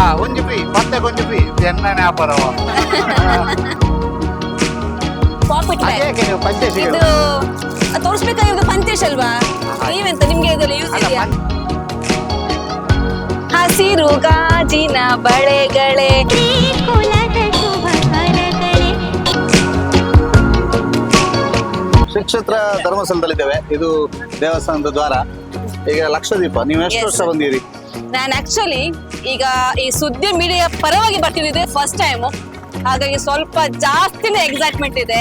ಹಾ ಒಂಜಿ ಫ್ರೀ ಮತ್ತೆ ಕೊಂಚ ಫ್ರೀ ಎಣ್ಣೆ ವ್ಯಾಪಾರವ ಪಾಕೆಟ್ ಬ್ಯಾಗ್ ಅದೇಕೆ ನೀವು ಪಂಚೇಶಿ ಇದು ತೋರಿಸ್ಬೇಕಾಗಿರೋದು ಪಂಚೇಶ್ ಅಲ್ವಾ? ನೀವೆಂತ ನಿಮ್ಗೆ ಇದೆಲ್ಲ ಯೂಸ್ ಇದೆಯಾ? ಹಸಿರು ಗಾಜಿನ ಬಳೆಗಳೇ. ಶ್ರೀಕ್ಷೇತ್ರ ಧರ್ಮಸ್ಥಳದಲ್ಲಿದ್ದೇವೆ. ಇದು ದೇವಸ್ಥಾನದ ದ್ವಾರ. ಈಗ ಲಕ್ಷದೀಪ ನೀವು ಎಷ್ಟು Yes. ವರ್ಷ ಬಂದಿರಿ ನಾನು ಆಕ್ಚುಲಿ ಈಗ ಈ ಸುದ್ದಿ ಮೀಡಿಯಾ ಪರವಾಗಿ ಬರ್ತಿದ್ದೆ ಫಸ್ಟ್ ಟೈಮು ಹಾಗಾಗಿ ಸ್ವಲ್ಪ ಜಾಸ್ತಿನೇ ಎಕ್ಸೈಟ್ಮೆಂಟ್ ಇದೆ.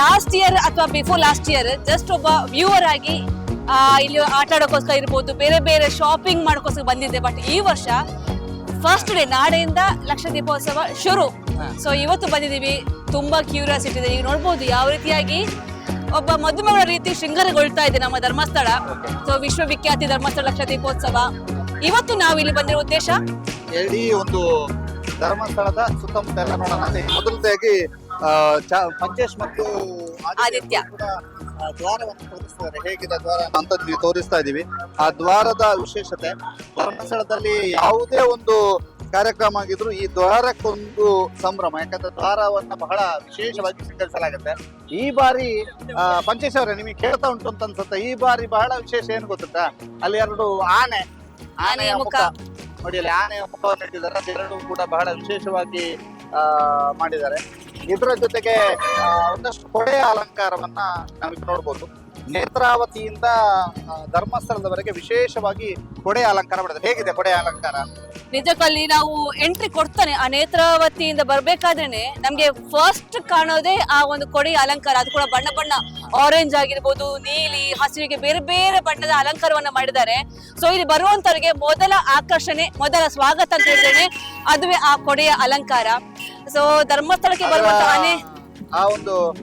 ಲಾಸ್ಟ್ ಇಯರ್ ಅಥವಾ ಬಿಫೋರ್ ಲಾಸ್ಟ್ ಇಯರ್ ಜಸ್ಟ್ ಒಬ್ಬ ವ್ಯೂವರ್ ಆಗಿ ಇಲ್ಲಿ ಆಟ ಆಡೋಕ್ಕೋಸ್ಕರ ಇರ್ಬೋದು ಬೇರೆ ಬೇರೆ ಶಾಪಿಂಗ್ ಮಾಡೋಕ್ಕೋಸ್ಕರ ಬಂದಿದ್ದೆ. ಬಟ್ ಈ ವರ್ಷ ಫಸ್ಟ್ ಡೇ ನಾಳೆಯಿಂದ ಲಕ್ಷ ದೀಪೋತ್ಸವ ಶುರು. ಸೊ ಇವತ್ತು ಬಂದಿದ್ದೀವಿ. ತುಂಬಾ ಕ್ಯೂರಿಯಾಸಿಟಿ ಇದೆ. ಈಗ ನೋಡ್ಬೋದು ಯಾವ ರೀತಿಯಾಗಿ ಒಬ್ಬ ಮದುಮಗಳ ರೀತಿ ಶೃಂಗಾರಗೊಳ್ತಾ ಇದೆ ನಮ್ಮ ಧರ್ಮಸ್ಥಳ. ಸೊ ವಿಶ್ವವಿಖ್ಯಾತಿ ಧರ್ಮಸ್ಥಳ ಲಕ್ಷ ದೀಪೋತ್ಸವ. ಇವತ್ತು ನಾವು ಇಲ್ಲಿ ಬಂದಿರೋ ಉದ್ದೇಶ? ಹೇಳಿ ಒಂದು ಧರ್ಮಸ್ಥಳದ ಸುತ್ತಮುತ್ತ ಎಲ್ಲ ನೋಡೋಣ ಅಂತ ಮೊದಲದಾಗಿ ಪಂಚೇಶ್ ಮತ್ತು ಆದಿತ್ಯ. ಕೂಡ ಆ ದ್ವಾರವನ್ನು ತೋರಿಸ್ತಾರೆ. ಹೇಗಿದೆ ದ್ವಾರ ಅಂತ ನೀವು ತೋರಿಸ್ತಾ ಇದೀವಿ. ಆ ದ್ವಾರದ ವಿಶೇಷತೆ ಧರ್ಮಸ್ಥಳದಲ್ಲಿ ಯಾವುದೇ ಒಂದು ಕಾರ್ಯಕ್ರಮ ಆಗಿದ್ರು ಈ ದ್ವಾರಕ್ಕೊಂದು ಸಂಭ್ರಮ ಯಾಕಂದ್ರೆ ದ್ವಾರವನ್ನ ಬಹಳ ವಿಶೇಷವಾಗಿ ಸ್ವೀಕರಿಸಲಾಗುತ್ತೆ. ಈ ಬಾರಿ ಆ, ಪಂಚೇಶ್ ಅವರೇ ನಿಮಗೆ ಕೇಳ್ತಾ ಉಂಟು ಅಂತ ಅನ್ಸುತ್ತೆ. ಈ ಬಾರಿ ಬಹಳ ವಿಶೇಷ ಏನು ಗೊತ್ತಾ ಅಲ್ಲಿ ಎರಡು ಆನೆ ಆನೆಯ ಮುಖ. ನೋಡಿ ಅಲ್ಲಿ ಆನೆಯ ಮುಖವನ್ನು ಇಟ್ಟಿದ್ದಾರೆ. ಅದೆರಡು ಕೂಡ ಬಹಳ ವಿಶೇಷವಾಗಿ ಆ, ಮಾಡಿದ್ದಾರೆ. ಇದರ ಜೊತೆಗೆ ಒಂದಷ್ಟು ಕೊಡೆಯ ಅಲಂಕಾರವನ್ನ ನಾವು ನೋಡ್ಬೋದು. ನೇತ್ರಾವತಿಯಿಂದ ಧರ್ಮಸ್ಥಳದವರೆಗೆ ವಿಶೇಷವಾಗಿ ಕೊಡೆಯ ಅಲಂಕಾರ ಮಾಡಿದ್ರೆ ಹೇಗಿದೆ ಕೊಡೆಯ ಅಲಂಕಾರ? ನಿಜಕ್ಕಲ್ಲಿ ನಾವು ಎಂಟ್ರಿ ಕೊಡ್ತಾನೆ. ಆ ನೇತ್ರಾವತಿಯಿಂದ ಬರ್ಬೇಕಾದ್ರೇನೆ ನಮ್ಗೆ ಫಸ್ಟ್ ಕಾಣೋದೇ ಆ ಒಂದು ಕೊಡೆಯ ಅಲಂಕಾರ. ಅದು ಕೂಡ ಬಣ್ಣ ಬಣ್ಣ. ಆರೆಂಜ್ ಆಗಿರ್ಬೋದು, ನೀಲಿ, ಹಸಿರಿಗೆ ಬೇರೆ ಬೇರೆ ಬಣ್ಣದ ಅಲಂಕಾರವನ್ನ ಮಾಡಿದ್ದಾರೆ. ಸೊ ಇಲ್ಲಿ ಬರುವಂತವ್ರಿಗೆ ಮೊದಲ ಆಕರ್ಷಣೆ, ಮೊದಲ ಸ್ವಾಗತ ಅಂತ ಹೇಳಿದ್ರೆ ಅದುವೇ ಆ ಕೊಡೆಯ ಅಲಂಕಾರ. ಸೊ ಧರ್ಮಸ್ಥಳಕ್ಕೆ ಬರುವಂತ ಆನೆ. ಆ ಒಂದು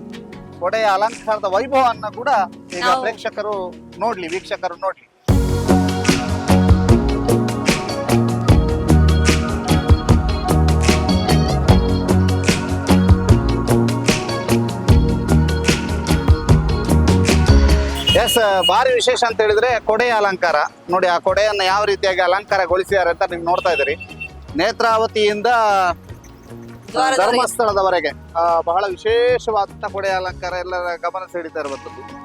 ಕೊಡೆಯ ಅಲಂಕಾರದ ವೈಭವವನ್ನ ಕೂಡ ಈಗ ನಾವು- ಪ್ರೇಕ್ಷಕರು ನೋಡ್ಲಿ ವೀಕ್ಷಕರು ನೋಡ್ಲಿ. ಎಸ್ ಭಾರಿ ವಿಶೇಷ ಅಂತ ಹೇಳಿದ್ರೆ ಕೊಡೆಯ ಅಲಂಕಾರ. ನೋಡಿ ಆ ಕೊಡೆಯನ್ನ ಯಾವ ರೀತಿಯಾಗಿ ಅಲಂಕಾರಗೊಳಿಸಿದ್ದಾರೆ ಅಂತ ನೀವು ನೋಡ್ತಾ ಇದ್ದೀರಿ. ನೇತ್ರಾವತಿಯಿಂದ. ಧರ್ಮಸ್ಥಳದವರೆಗೆ. ಬಹಳ ವಿಶೇಷವಾದಂತ ಕೊಡೆ ಅಲಂಕಾರ ಎಲ್ಲರ ಗಮನ ಸೆಳೀತಾ ಇರುವಂತದ್ದು.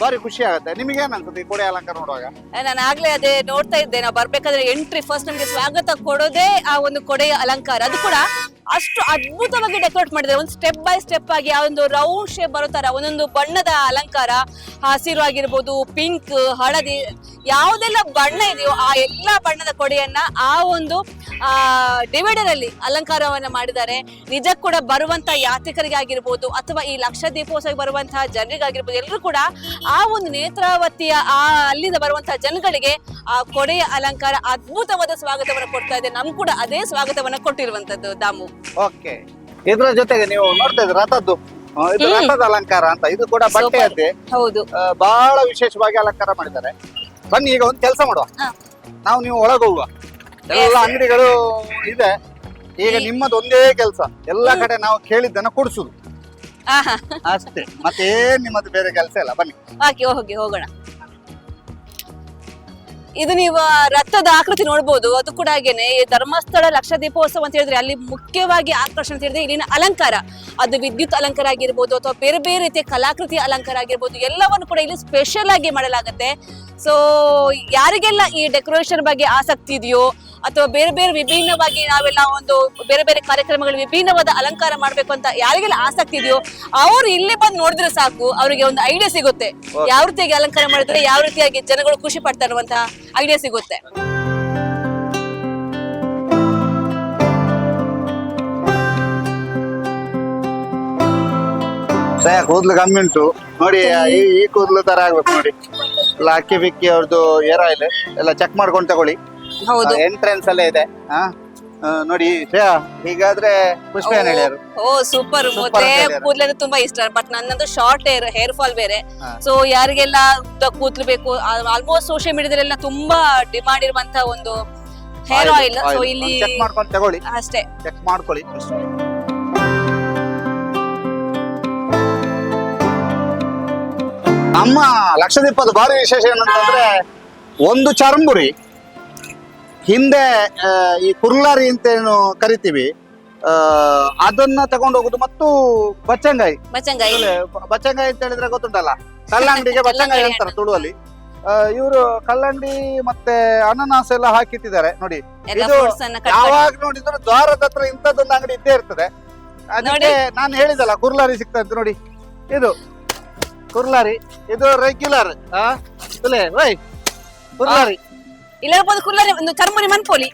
ಭಾರಿ ಖುಷಿ ಆಗುತ್ತೆ. ನಿಮಗೆ ಅನ್ಸುತ್ತೆ ಕೊಡೆ ಅಲಂಕಾರ ನೋಡುವಾಗ? ನಾನು ಆಗ್ಲೇ ಅದೇ ನೋಡ್ತಾ ಇದ್ದೆ. ನಾವು ಬರ್ಬೇಕಾದ್ರೆ ಎಂಟ್ರಿ ಫಸ್ಟ್ ನಮ್ಗೆ ಸ್ವಾಗತ ಕೊಡೋದೇ ಆ ಒಂದು ಕೊಡೆಯ ಅಲಂಕಾರ. ಅದು ಕೂಡ ಅಷ್ಟು ಅದ್ಭುತವಾಗಿ ಡೆಕೋರೇಟ್ ಮಾಡಿದ್ದಾರೆ. ಒಂದು ಸ್ಟೆಪ್ ಬೈ ಸ್ಟೆಪ್ ಆಗಿ ಆ ಒಂದು ರೌಂಡ್ ಶೇಪ್ ಬರೋ ತರ, ಒಂದೊಂದು ಬಣ್ಣದ ಅಲಂಕಾರ. ಹಸಿರು ಆಗಿರ್ಬೋದು ಪಿಂಕ್ ಹಳದಿ, ಯಾವುದೆಲ್ಲ ಬಣ್ಣ ಇದೆಯೋ ಆ ಎಲ್ಲಾ ಬಣ್ಣದ ಕೊಡೆಯನ್ನ ಆ ಒಂದು ಡಿವೈಡರ್ ಅಲ್ಲಿ ಅಲಂಕಾರವನ್ನ ಮಾಡಿದ್ದಾರೆ. ನಿಜ ಕೂಡ ಬರುವಂತ ಯಾತ್ರಿಕರಿಗೆ ಆಗಿರ್ಬೋದು ಅಥವಾ ಈ ಲಕ್ಷ ದೀಪೋತ್ಸವ ಬರುವಂತಹ ಜನರಿಗಾಗಿರ್ಬೋದು ಎಲ್ಲರೂ ಕೂಡ ಆ ಒಂದು ನೇತ್ರಾವತಿಯ ಆ ಅಲ್ಲಿಂದ ಬರುವಂತಹ ಜನಗಳಿಗೆ ಆ ಕೊಡೆಯ ಅಲಂಕಾರ ಅದ್ಭುತವಾದ ಸ್ವಾಗತವನ್ನ ಕೊಡ್ತಾ ಇದೆ. ನಮ್ ಕೂಡ ಅದೇ ಸ್ವಾಗತವನ್ನ ಕೊಟ್ಟಿರುವಂತದ್ದು ದಾಮು. ಓಕೆ. ಇದ್ರ ಜೊತೆಗೆ ನೀವು ನೋಡ್ತಾ ಇದ್ರ ರಥದ್ದು. ಆ, ಇದು ಹ್ಮ್. ರಥದ ಅಲಂಕಾರ ಅಂತ. ಇದು ಕೂಡ ಬಟ್ಟೆ. ಅಂತೆ ಹೌದು. ಆ, ಬಹಳ ವಿಶೇಷವಾಗಿ ಅಲಂಕಾರ ಮಾಡಿದ್ದಾರೆ. ಬನ್ನಿ ಈಗ ಒಂದು ಕೆಲಸ ಮಾಡುವ ಹಾ. ನಾವು ನೀವು ಒಳಗೆ ಹೋಗುವ. ಎಲ್ಲ. ಅಂಗಡಿಗಳು ಇದೆ. ಈಗ ನಿಮ್ಮದೊಂದೇ ನಿಮ್ಮದು ಒಂದೇ ಕೆಲಸ. ಎಲ್ಲ ಕಡೆ ನಾವು ಕೇಳಿದ್ದನ್ನ ಕೊಡಿಸುದು. ಅಷ್ಟೇ. ಮತ್ತೆ ಏನ್ ನಿಮ್ಮದು ಬೇರೆ ಕೆಲಸ ಇಲ್ಲ? ಬನ್ನಿ. ಓಕೆ ಹೋಗಿ ಹೋಗೋಣ. ಇದು ನೀವು ರಥದ ಆಕೃತಿ ನೋಡ್ಬೋದು. ಅದು ಕೂಡ ಹಾಗೇನೆ. ಈ ಧರ್ಮಸ್ಥಳ ಲಕ್ಷ ದೀಪೋತ್ಸವ ಅಂತ ಹೇಳಿದ್ರೆ ಅಲ್ಲಿ ಮುಖ್ಯವಾಗಿ ಆಕರ್ಷಣೆ ಅಂತ ಹೇಳಿದ್ರೆ ಇಲ್ಲಿನ ಅಲಂಕಾರ. ಅದು ವಿದ್ಯುತ್ ಅಲಂಕಾರ ಆಗಿರ್ಬೋದು ಅಥವಾ ಬೇರೆ ಬೇರೆ ರೀತಿಯ ಕಲಾಕೃತಿ ಅಲಂಕಾರ ಆಗಿರ್ಬೋದು ಎಲ್ಲವನ್ನು ಕೂಡ ಇಲ್ಲಿ ಸ್ಪೆಷಲ್ ಆಗಿ ಮಾಡಲಾಗುತ್ತೆ. ಸೊ ಯಾರಿಗೆಲ್ಲ ಈ ಡೆಕೋರೇಷನ್ ಬಗ್ಗೆ ಆಸಕ್ತಿ ಇದೆಯೋ ಅಥವಾ ಬೇರೆ ಬೇರೆ ವಿಭಿನ್ನವಾಗಿ ನಾವೆಲ್ಲ ಒಂದು ಬೇರೆ ಬೇರೆ ಕಾರ್ಯಕ್ರಮಗಳು ವಿಭಿನ್ನವಾದ ಅಲಂಕಾರ ಮಾಡ್ಬೇಕು ಅಂತ ಯಾರಿಗೆಲ್ಲ ಆಸಕ್ತಿ ಇದೆಯೋ ಅವ್ರು ಇಲ್ಲಿ ಬಂದು ನೋಡಿದ್ರೆ ಸಾಕು ಅವರಿಗೆ ಒಂದು ಐಡಿಯಾ ಸಿಗುತ್ತೆ. ಯಾವ ರೀತಿಯಾಗಿ ಅಲಂಕಾರ ಮಾಡಿದ್ರೆ ಯಾವ ರೀತಿಯಾಗಿ ಜನಗಳು ಖುಷಿ ಪಡ್ತಾ ಇರುವಂತಹ ಐಡಿಯಾ ಸಿಗುತ್ತೆ. ಕೂದಲು ಕಮ್ಮಿ ಉಂಟು. ನೋಡಿ ಈ ಈ ಕೂದ್ಲು ತರ ಆಗ್ಬೇಕು ನೋಡಿ. ಎಲ್ಲ ಅಕ್ಕಿ ಬಿಕ್ಕಿ ಅವ್ರದ್ದು ಏರ್ ಇದೆ ಎಲ್ಲ ಚೆಕ್ ಮಾಡ್ಕೊಂಡು ತಗೊಳ್ಳಿ. ಹೌದು. ಎಂಟ್ರೆನ್ಸ್ ಅಲ್ಲೇ ಇದೆ. ಹಾ ಆ, ನೋಡಿ ಶ್ರೇಯಾ ಹೀಗಾದ್ರೆ ಪುಷ್ಪ ಏನ್ ಹೇಳ್ಯಾರು. ಓ ಸೂಪರ್ Super ಮತ್ತೆ ಅಂತ ಹೇಳ್ಯಾರ. ಕೂದ್ಲೆಲ್ಲ ತುಂಬಾ ಇಷ್ಟ ಬಟ್ ನನ್ನದು ಶಾರ್ಟ್ ಹೇರ್ ಹೇರ್ ಫಾಲ್ ಬೇರೆ. ಹಾ. ಸೊ ಯಾರಿಗೆಲ್ಲ ಉದ್ದ ಕೂದ್ಲು ಬೇಕು ಆಲ್ಮೋಸ್ಟ್ ಸೋಷಿಯಲ್ ಮೀಡಿಯಾದಲ್ಲೆಲ್ಲ ತುಂಬಾ ಡಿಮಾಂಡ್ ಇರುವಂತ ಒಂದು ಹೇರ್ ಆಯಿಲ್ ಸೊ ಇಲ್ಲಿ ಚೆಕ್ ಮಾಡ್ಕೊಂಡು ತಗೊಳ್ಳಿ. ಅಷ್ಟೇ. ಚೆಕ್ ಮಾಡ್ಕೊಳ್ಳಿ. ನಮ್ಮ ಲಕ್ಷದೀಪದ ಭಾರಿ ವಿಶೇಷ ಏನಂತಂದ್ರೆ ಒಂದು ಚರಂಬುರಿ. ಹಿಂದೆ ಈ ಕುರ್ಲಾರಿ ಅಂತ ಏನು ಕರಿತೀವಿ ಆ, ಅದನ್ನ ತಗೊಂಡು ಹೋಗುದು ಮತ್ತು ಬಚ್ಚಂಗಾಯಿ. ಬಚ್ಚಂಗಾಯಿ. ಬಚ್ಚಂಗಾಯಿ ಅಂತ ಹೇಳಿದ್ರೆ ಗೊತ್ತುಂಟಲ್ಲ ಕಲ್ಲಂಗಡಿಗೆ ಬಚ್ಚಂಗಾಯಿ ಅಂತಾರೆ ತುಳುವಲ್ಲಿ. ಇವರು ಕಲ್ಲಂಗಡಿ ಮತ್ತೆ ಅನನಾಸ್ ಎಲ್ಲ ಹಾಕಿಟ್ಟಿದ್ದಾರೆ ನೋಡಿ. ಇದು ಯಾವಾಗ ನೋಡಿದ್ರು ದ್ವಾರದ ಹತ್ರ ಇಂಥದ್ದೊಂದು ಅಂಗಡಿ ಇದ್ದೇ ಇರ್ತದೆ. ಅದಕ್ಕೆ. ನಾನು ಹೇಳಿದಲ್ಲ ಕುರ್ಲಾರಿ ಸಿಗ್ತದೆ ನೋಡಿ. ಇದು ಕುರ್ಲಾರಿ ಇದು ರೆಗ್ಯುಲರ್ ವೈ ಕುರ್ಲಾರಿ ಇಲ್ಲ కుల్లరి ಕುಲ್ಲರಿ ಒಂದು ಚರ್ಮುರಿ ಮಲ್ಪೋಲಿ?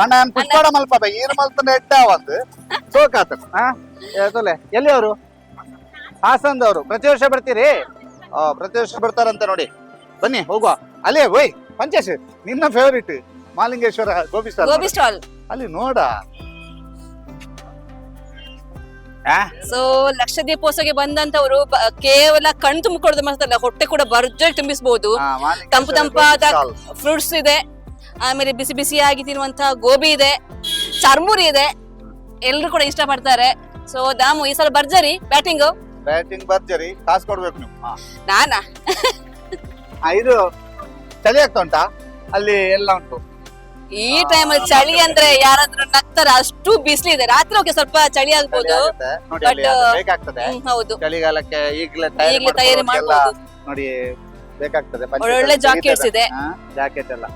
ಅಣ್ಣ ನಾನು ಪುಷ್ಪಾಡ ಮಲ್ಪ ಈರು ಮಲ್ತನ ಎಡ್ಡ ಒಂದು ಸೋಕಾತ ತುಲೆ ಎಲ್ಲಿ ಅವರು ಹಾಸನದವರು. ಪ್ರತಿ ವರ್ಷ ಬರ್ತೀರಿ? ಆ ಪ್ರತಿ ವರ್ಷ ಬರ್ತಾರಂತ ನೋಡಿ. ಬನ್ನಿ ಹೋಗುವ. ಅಲ್ಲೇ ಓಯ್ ಪಂಚೇಶ್ ನಿನ್ನ favourite Malingeshwara gobi stall gobi stall ಅಲ್ಲಿ ನೋಡ. ಸೊ ಲಕ್ಷ ದೀಪೋತ್ಸವಕ್ಕೆ ಬಂದಂತವರು ಕೇವಲ ಕಣ್ ತುಂಬಿಕೊಡೋದು ಮಾತ್ರ ಹೊಟ್ಟೆ ಕೂಡ ಭರ್ಜರಿ ತುಂಬಿಸಬಹುದು ತಂಪು ತಂಪಾದ ಫ್ರೂಟ್ಸ್ ಇದೆ ಆಮೇಲೆ ಬಿಸಿ ಬಿಸಿಯಾಗಿ ತಿನ್ನುವಂತಹ ಗೋಬಿ ಇದೆ ಚರ್ಮುರಿ ಇದೆ ಎಲ್ರು ಕೂಡ ಇಷ್ಟ ಪಡ್ತಾರೆ ಸೊ ದಾಮು ಈ ಸಲ ಭರ್ಜರಿ ಬ್ಯಾಟಿಂಗ್? ಬ್ಯಾಟಿಂಗ್ ಭರ್ಜರಿ ಕಾಸು ಕೊಡ್ಬೇಕು ನೀವು. ನಾನಾ? ಇದು ಚಳಿ ಆಗ್ತಾ ಉಂಟಾ? ಅಲ್ಲಿ ಎಲ್ಲ ಉಂಟು. ಈ ಟೈಮಲ್ಲಿ ಚಳಿ ಅಂದ್ರೆ ಯಾರಾದ್ರೂ ನಗ್ತಾರ ಅಷ್ಟು ಬಿಸಿಲಿದೆ ರಾತ್ರಿ ಓಕೆ ಸ್ವಲ್ಪ ಚಳಿ ಆಗ್ಬೋದು. ಹ್ಮ್, ಹೌದು. ಚಳಿಗಾಲಕ್ಕೆ ಈಗಲೇ ಈಗಲೇ ತಯಾರಿ ಮಾಡ್ಬೋದು. ನೋಡಿ ಬೇಕಾಗ್ತದೆ. ಒಳ್ಳೊಳ್ಳೆ ಜಾಕೆಟ್ಸ್ ಇದೆ. ಜಾಕೆಟ್ ಎಲ್ಲ.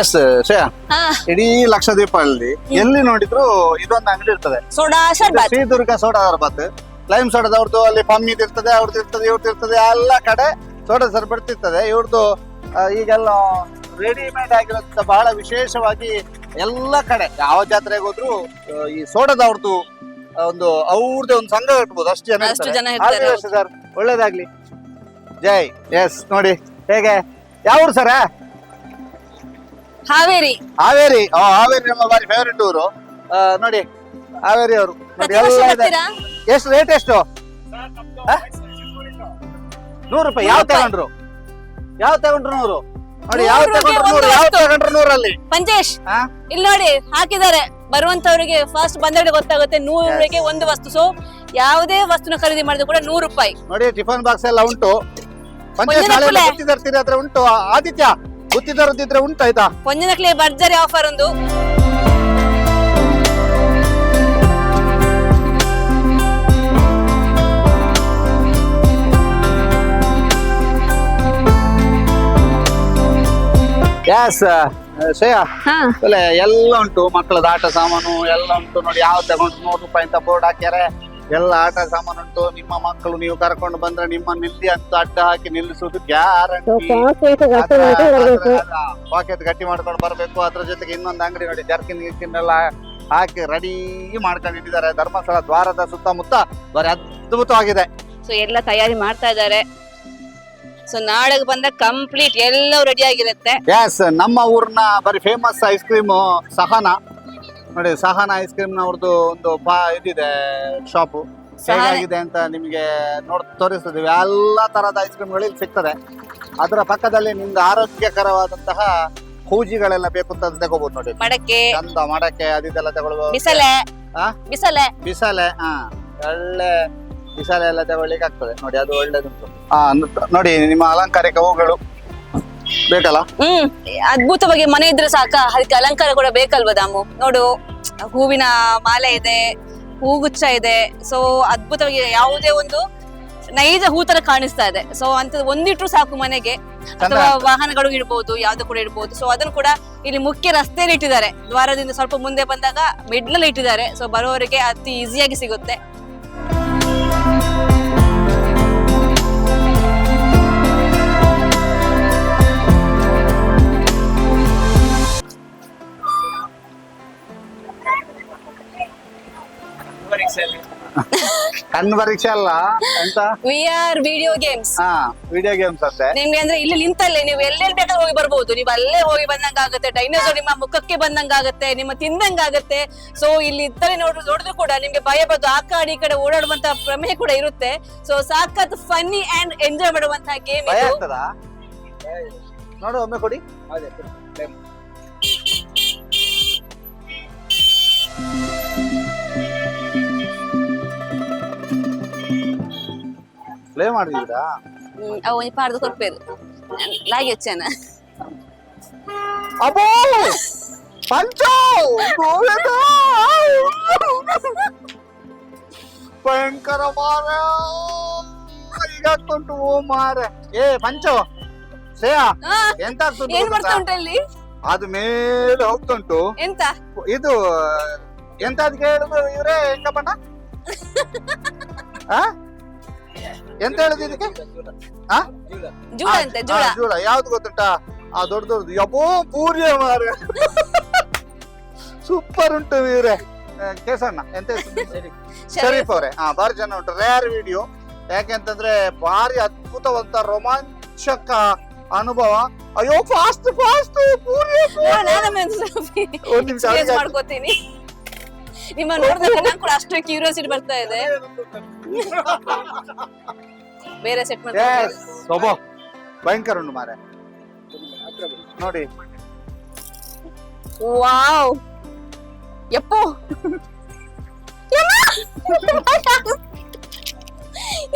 ಎಸ್ ಶ್ರೇಯಾ ಇಡೀ ಲಕ್ಷದ್ವೀಪ ಅಲ್ಲಿ ಎಲ್ಲಿ ನೋಡಿದ್ರು ಇದೊಂದು ಅಂಗಡಿ ಇರ್ತದೆ. Soda sharbat. Shri Durga soda sharbat lime ಸೋಡಾದವ್ರದ್ದು ಅಲ್ಲಿ ಪಮ್ಮಿದ್ ಇರ್ತದೆ ಅವ್ರದ್ದು ಇರ್ತದೆ ಇವ್ರದ್ದು ಇರ್ತದೆ ಎಲ್ಲ ಕಡೆ ಸೋಡಾ ಸರ್ ಬರ್ತಿರ್ತದೆ. ಇವ್ರದ್ದು ಈಗೆಲ್ಲ ರೆಡಿಮೇಡ್ ಆಗಿರೋದ್ರಿಂದ ಬಹಳ ವಿಶೇಷವಾಗಿ ಎಲ್ಲ ಕಡೆ ಯಾವ ಜಾತ್ರೆಗೆ ಹೋದ್ರು ಈ ಸೋಡದ ಅವ್ರದ್ದು ಒಂದು ಅವ್ರದ್ದೇ ಒಂದು ಸಂಘ ಕಟ್ಬೋದು ಅಷ್ಟು ಜನ ಅಷ್ಟು ಇರ್ತಾರೆ. ಸರ್ ಒಳ್ಳೇದಾಗ್ಲಿ. ಜೈ ಎಸ್ ನೋಡಿ ಹೇಗೆ? ಯಾವ ಊರು ಸರ? ಹಾವೇರಿ. ಹಾವೇರಿ ಆ, ಹಾವೇರಿ ನಮ್ಮ ಬಾರಿ ಫೇವ್ರೆಟ್ ಊರು. ನೋಡಿ ಹಾವೇರಿ ಅವರು. ನೋಡಿ ಎಲ್ಲ ಎಷ್ಟು ರೇಟ್ ಎಷ್ಟು? ನೂರು ರೂಪಾಯಿ. ಯಾವ ತಗೊಂಡ್ರು? ಯಾವ ತಗೊಂಡ್ರು ನೂರು? ನೋಡಿ ಯಾವ ತಗೊಂಡ್ರು ನೂರು? ಒಂದು ಯಾವ ತಗೊಂಡ್ರು ನೂರಲ್ಲಿ? ಪಂಚೇಶ್? ಇಲ್ಲಿ ನೋಡಿ ಹಾಕಿದ್ದಾರೆ. ಬರುವಂತವರಿಗೆ ಫಸ್ಟ್ ಬಂದವರಿಗೆ ಗೊತ್ತಾಗುತ್ತೆ ನೂರು. ರೂಪಾಯಿಗೆ ಒಂದು ವಸ್ತು. ಸೊ ಯಾವುದೇ ವಸ್ತುನ ಖರೀದಿ ಮಾಡಿದ್ರು ಕೂಡ ನೂರು ರೂಪಾಯಿ. ನೋಡಿ ಟಿಫನ್ ಬಾಕ್ಸ್ ಎಲ್ಲ ಉಂಟು. ನಾಳೆ. ಹತ್ರ ಉಂಟು. ಆದಿತ್ಯ ಗುತ್ತಿದಾರದಿದ್ರೆ ಉಂಟು ಆಯ್ತಾ? ಪಂಜನಕ್ಲೆ ಭರ್ಜರಿ ಆಫರ್ ಒಂದು. ಯಾಸ್ ಶ್ರೇಯಾ. ಹಾ. ಅಲ್ಲೇ ಎಲ್ಲ ಉಂಟು ಮಕ್ಕಳದ ಆಟ ಸಾಮಾನು ಎಲ್ಲ ಉಂಟು ನೋಡಿ ಯಾವ ತಗೊಂಡು ನೂರು ರೂಪಾಯಿ ಅಂತ ಬೋರ್ಡ್ ಹಾಕ್ಯಾರೆ. ಎಲ್ಲ ಆಟ ಸಾಮಾನು ಉಂಟು ನಿಮ್ಮ ಮಕ್ಕಳು ನೀವು ಕರ್ಕೊಂಡು ಬಂದ್ರೆ ನಿಮ್ಮ ನಿಲ್ಲಿ ಅಂತ ಅಡ್ಡ ಹಾಕಿ ನಿಲ್ಲಿಸುದು ಗ್ಯಾರಂಟಿ ಪಾಕೆಟ್ ಗಟ್ಟಿ ಮಾಡ್ಕೊಂಡು ಬರ್ಬೇಕು. ಅದ್ರ ಜೊತೆಗೆ ಇನ್ನೊಂದು ಅಂಗಡಿ ನೋಡಿ ಜರ್ಕಿನ್ ಗಿರ್ಕಿನ್ ಎಲ್ಲ ಹಾಕಿ ರೆಡಿ ಮಾಡ್ಕೊಂಡು ಇಟ್ಟಿದ್ದಾರೆ. ಧರ್ಮಸ್ಥಳ ದ್ವಾರದ ಸುತ್ತಮುತ್ತ ಬರೀ ಅದ್ಭುತವಾಗಿದೆ. ಸೊ ಎಲ್ಲ ತಯಾರಿ ಮಾಡ್ತಾ ಇದ್ದಾರೆ. ಸೊ ನಾಳೆಗೆ ಬಂದ ಕಂಪ್ಲೀಟ್ ಎಲ್ಲವೂ ರೆಡಿ ಆಗಿರುತ್ತೆ. ಎಸ್ ನಮ್ಮ ಊರಿನ ಬರೀ ಫೇಮಸ್ ಐಸ್ ಕ್ರೀಮ್ ಸಹನ. ನೋಡಿ ಸಹನ ಐಸ್ ಕ್ರೀಮ್ ನವ್ರದ್ದು ಒಂದು ಪಾ ಇದಿದೆ ಶಾಪು ಹೇಗಾಗಿದೆ ಅಂತ ನಿಮಗೆ ನೋಡ್ ತೋರಿಸ್ತಿದೀವಿ ಎಲ್ಲ ತರಹದ ಐಸ್ ಕ್ರೀಮ್ಗಳು ಇಲ್ಲಿ ಸಿಗ್ತದೆ. ಅದರ ಪಕ್ಕದಲ್ಲಿ ನಿಮ್ಗೆ ಆರೋಗ್ಯಕರವಾದಂತಹ ಹೂಜಿಗಳೆಲ್ಲ ಬೇಕು ಅಂತ ತಗೋಬಹುದು ನೋಡಿ. ಮಡಕೆ. ಚಂದ ಮಡಕೆ ಅದಿದೆಲ್ಲ ತಗೊಳ್ಬಹುದು ಬಿಸಲೆ. ಹಾ ಬಿಸಲೆ. ಹ ಹಾ. ಒಳ್ಳೆ ಬಿಸಾಲೆ ಎಲ್ಲ ತಗೊಳ್ಳಿಕ್ಕೆ ಆಗ್ತದೆ. ನೋಡಿ ಅದು ಒಳ್ಳೇದುಂಟು. ಹಾ ನೋಡಿ ನಿಮ್ಮ ಅಲಂಕಾರಿಕ ಹೂಗಳು ಬೇಕಲ್ಲ? ಹ್ಮ್ ಅದ್ಭುತವಾಗಿ ಮನೆ ಇದ್ರೆ ಸಾಕ? ಅದಕ್ಕೆ ಅಲಂಕಾರ ಕೂಡ ಬೇಕಲ್ವಾ ದಾಮು? ನೋಡು ಹೂವಿನ ಮಾಲೆ ಇದೆ ಹೂಗುಚ್ಛ ಇದೆ. ಸೊ ಅದ್ಭುತವಾಗಿ ಯಾವುದೇ ಒಂದು ನೈಜ ಹೂ ತರ ಕಾಣಿಸ್ತಾ ಇದೆ. ಸೊ ಅಂತ ಒಂದಿಟ್ರು ಸಾಕು ಮನೆಗೆ. ಅಥವಾ ವಾಹನಗಳು ಇಡಬಹುದು ಯಾವ್ದು ಕೂಡ ಇಡಬಹುದು ಸೊ ಅದನ್ನು ಕೂಡ ಇಲ್ಲಿ ಮುಖ್ಯ ರಸ್ತೆಯಲ್ಲಿ ಇಟ್ಟಿದ್ದಾರೆ. ದ್ವಾರದಿಂದ ಸ್ವಲ್ಪ ಮುಂದೆ ಬಂದಾಗ ಮಿಡ್ಲಲ್ಲಿ ಇಟ್ಟಿದ್ದಾರೆ. ಸೊ ಬರೋವರಿಗೆ ಅತಿ ಈಸಿಯಾಗಿ ಸಿಗುತ್ತೆ. ಕಣ್ಣು ಪರೀಕ್ಷೆ ಅಲ್ಲ ಎಂತ? ವಿ ಆರ್ ವಿಡಿಯೋ ಗೇಮ್ಸ್ ಹಾ ವಿಡಿಯೋ ಗೇಮ್ಸ್ ಅಂತೆ. ನಿಮ್ಗೆ ಅಂದ್ರೆ ಇಲ್ಲಿ ನಿಂತಲ್ಲೇ ನೀವು ಎಲ್ಲೆಲ್ಲಿ ಬೇಕಾದ್ರೂ ಹೋಗಿ ಬರ್ಬೋದು. ನೀವು ಅಲ್ಲೇ ಹೋಗಿ ಬಂದಂಗ ಆಗುತ್ತೆ ಡೈನೋಸರ್ ನಿಮ್ಮ ಮುಖಕ್ಕೆ ಬಂದಂಗ ಆಗುತ್ತೆ ನಿಮ್ಮ ತಿಂದಂಗ ಆಗುತ್ತೆ ಸೊ ಇಲ್ಲಿ ಇದ್ದರೆ ನೋಡ್ ನೋಡಿದ್ರು ಕೂಡ ನಿಮ್ಗೆ ಭಯ ಬದ್ದು ಆ ಕಡೆ ಈ ಕಡೆ ಓಡಾಡುವಂತ ಪ್ರಮೇಯ ಕೂಡ ಇರುತ್ತೆ. ಸೊ ಸಾಕತ್ ಫನ್ನಿ ಅಂಡ್ ಎಂಜಾಯ್ ಮಾಡುವಂತಹ ಗೇಮ್ ಭಯ ಇದು. ಆಗ್ತದಾ? ನೋಡು ಒಮ್ಮೆ ಕೊಡಿ. ಪ್ಲೇ ಮಾಡಿದ್ದೀರಾ? ಮಾಡಿದ್ರಾ ಅವ ಪಾರ್ದು ಕೊರ್ಪೇರು ಲಾಗಿ ಹೆಚ್ಚೇನ. ಅಬ್ಬೋ! ಪಂಚೋ! ಭಯಂಕರ ಮಾರ! ಈಗ ಆಗ್ತುಂಟು ಓ ಮಾರ! ಏ ಪಂಚೋ! ಶ್ರೇಯಾ ಎಂತ ಆಗ್ತುಂಟು ಏನ್? ಮಾಡ್ತಾ ಉಂಟಲ್ಲಿ ಅದು ಮೇಲೆ ಹೋಗ್ತುಂಟು. ಎಂತ? ಇದು ಎಂತ ಅದಕ್ಕೆ ಹೇಳುದು ಇವ್ರೇ ಹೆಂಗಪ್ಪಣ್ಣ? ಆ? ಎಂತ ಹೇಳುದು ಇದಕ್ಕೆ? ಜೂಳ ಅಂತೆ ಜೂಳ. ಆ, ಜೂಳ. ಯಾವ್ದು ಗೊತ್ತುಂಟಾ? ಆ ದೊಡ್ಡ ದೊಡ್ಡದು. ಯಬೋ ಪೂರ್ಯ ಮಾರ ಸೂಪರ್ ಉಂಟು ಇವ್ರೆ ಆ, ಕೇಸಣ್ಣ ಎಂತ ಹೆಸ್ರು? ಶರೀಫ್. ಅವರೇ. ಹಾ ಬಾರಿ ಜನ ಉಂಟು ರೇರ್ ವಿಡಿಯೋ ಯಾಕೆಂತಂದ್ರೆ ಭಾರಿ ಅದ್ಭುತವಂತ ರೋಮಾಂಚಕ ಅನುಭವ. ಅಯ್ಯೋ ಫಾಸ್ಟ್ ಫಾಸ್ಟ್ ಪೂರ್ಯ ನಾನು ಒಂದ್ ನಿಮಿಷ ಮಾಡ್ಕೋತೀನಿ. ನಿಮ್ಮ ನೋಡಿದಾಗ ನಂಗೆ ಕೂಡ ಅಷ್ಟು ಕ್ಯೂರಿಯಾಸಿಟಿ ಬರ್ತಾ ಇದೆ. ಬೇರೆ ಸೆಟ್ ಮಾಡ್ತಾರೆ ಭಯಂಕರ ಉಂಟು ಮಾರೆ ನೋಡಿ. ವಾವ್. ಯಪ್ಪೋ.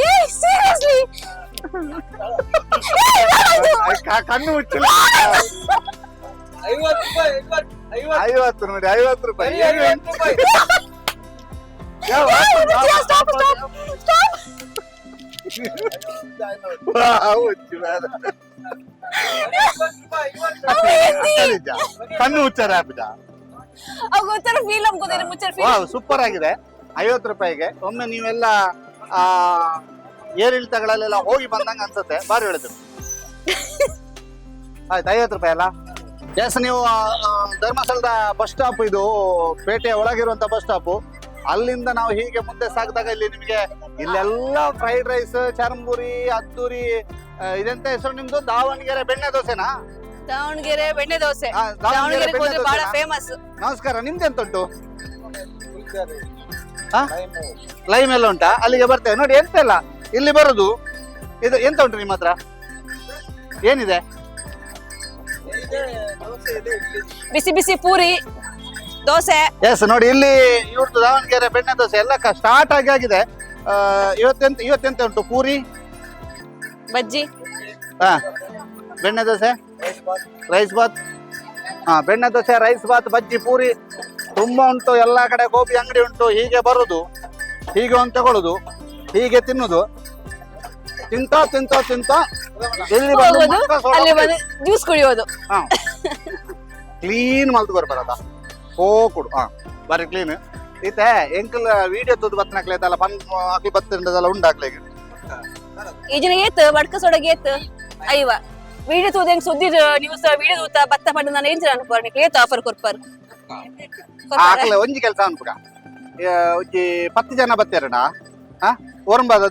ಏ ಸೀರಿಯಸ್ಲಿ ಕಣ್ಣು ಮುಚ್ಚಿಲ್ಲ. ಐವತ್ತು. ನೋಡಿ ಐವತ್ತು ರೂಪಾಯಿ. ಐವತ್ತು. ನಿಜ. ಕಣ್ಣು ಮುಚ್ಚಾರ ಸೂಪರ್ ಆಗಿದೆ. ಐವತ್ತು ರೂಪಾಯಿಗೆ ಒಮ್ಮೆ ನೀವೆಲ್ಲ ಆ ಏರಿಳಿತಗಳಲ್ಲೆಲ್ಲ ಹೋಗಿ ಬಂದಂಗ ಅನ್ಸುತ್ತೆ. ಬಾರಿ ಹೇಳಿದ್ರು ಆಯ್ತು ಐವತ್ತು ರೂಪಾಯಿ ಅಲ್ಲ? ಎಸ್ ನೀವು ಧರ್ಮಸ್ಥಳದ ಬಸ್ ಸ್ಟಾಪ್ ಇದು ಪೇಟೆಯ ಒಳಗಿರುವಂತ ಬಸ್ ಸ್ಟಾಪ್ ಅಲ್ಲಿಂದ ನಾವು ಹೀಗೆ ಮುಂದೆ ಸಾಗಿದಾಗ ಇಲ್ಲಿ ನಿಮಗೆ ಇಲ್ಲೆಲ್ಲ ಫ್ರೈಡ್ ರೈಸ್ ಚರ್ಮುರಿ ಅದ್ದೂರಿ ಇದೆಂತ ಹೆಸರು ನಿಮ್ದು? ದಾವಣಗೆರೆ ಬೆಣ್ಣೆ ದೋಸೆನಾ? ದಾವಣಗೆರೆ ಬೆಣ್ಣೆ ದೋಸೆ. ದಾವಣಗೆರೆ ಬಹಳ ಫೇಮಸ್ ನಮಸ್ಕಾರ ನಿಮ್ದೆಂತ ಉಂಟು ಲೈಮ್ ಎಲ್ಲ ಉಂಟಾ? ಅಲ್ಲಿಗೆ ಬರ್ತೇವೆ. ನೋಡಿ ಎಂತ ಇಲ್ಲ ಇಲ್ಲಿ ಬರೋದು. ಇದು ಎಂತ ಉಂಟು ನಿಮ್ಮ ಹತ್ರ ಏನಿದೆ? ಬಿಸಿ ಬಿಸಿ ಪೂರಿ ದೋಸೆ. ಎಸ್ ನೋಡಿ ಇಲ್ಲಿ ಇವ್ರದ್ದು ದಾವಣಗೆರೆ ಬೆಣ್ಣೆ ದೋಸೆ ಎಲ್ಲ ಸ್ಟಾರ್ಟ್ ಆಗಿ ಆಗಿದೆ. ಇವತ್ತೆಂತ ಇವತ್ತೆಂತ ಉಂಟು ಪೂರಿ? ಬಜ್ಜಿ. ಹಾ ಬೆಣ್ಣೆ ದೋಸೆ? ರೈಸ್ ಬಾತ್ ಹಾ ಬೆಣ್ಣೆ ದೋಸೆ ರೈಸ್ ಬಾತ್ ಬಜ್ಜಿ ಪೂರಿ. ತುಂಬಾ ಉಂಟು ಎಲ್ಲಾ ಕಡೆ ಗೋಬಿ ಅಂಗಡಿ ಉಂಟು ಹೀಗೆ ಬರುದು. ಹೀಗೆ ಒಂದು ತಗೊಳ್ಳುದು ಹೀಗೆ ತಿನ್ನುದು. ತಿಂತ ತಿಂತ ತಿಂತ. ಎಲ್ಲಿ ಬಂದು ಹೋಗೋದು ಮಕ್ಕ ಸೊಡ ಅಲ್ಲಿ ಬಂದು ಜ್ಯೂಸ್ ಕುಡಿಯೋದು. ಕ್ಲೀನ್ ಮಲ್ತು ಬರ್ಬಾರದ ಹೋ ಕೊಡು. ಹಾ ಬಾರಿ ಕ್ಲೀನ್ ಈತೆ ಎಂಕಲ್ ವಿಡಿಯೋ ತುದು ಬತ್ತನಕ್ಲೆದಲ್ಲ ಬಂದ್ ಅಕ್ಲಿ ಬತ್ತಿಂದದಲ್ಲ ಉಂಡಾಕ್ಲಿಗೆ ಈಜಿನ ಏತ್? ಬಡ್ಕ ಸೊಡಗೆ ಏತ್? ಐವಾ ವಿಡಿಯೋ ತೂದ ಹೆಂಗ್ ಸುದ್ದಿ ನ್ಯೂಸ್ ವಿಡಿಯೋ ತೂತ ಬತ್ತ ಪಂಡ ನಾನು ಏನ್ ಅನ್ಕೋರ್ ಏತ್ ಆಫರ್ ಕೊರ್ಪರ್ ಆಕ್ಲೆ ಒಂಜಿ ಕೆಲಸ ಅನ್ಪುಗ ಉಜ್ಜಿ ಪತ್ತು ಜನ ಬತ್ತೇರಡ ಹಾ ಓರಂಬಾದ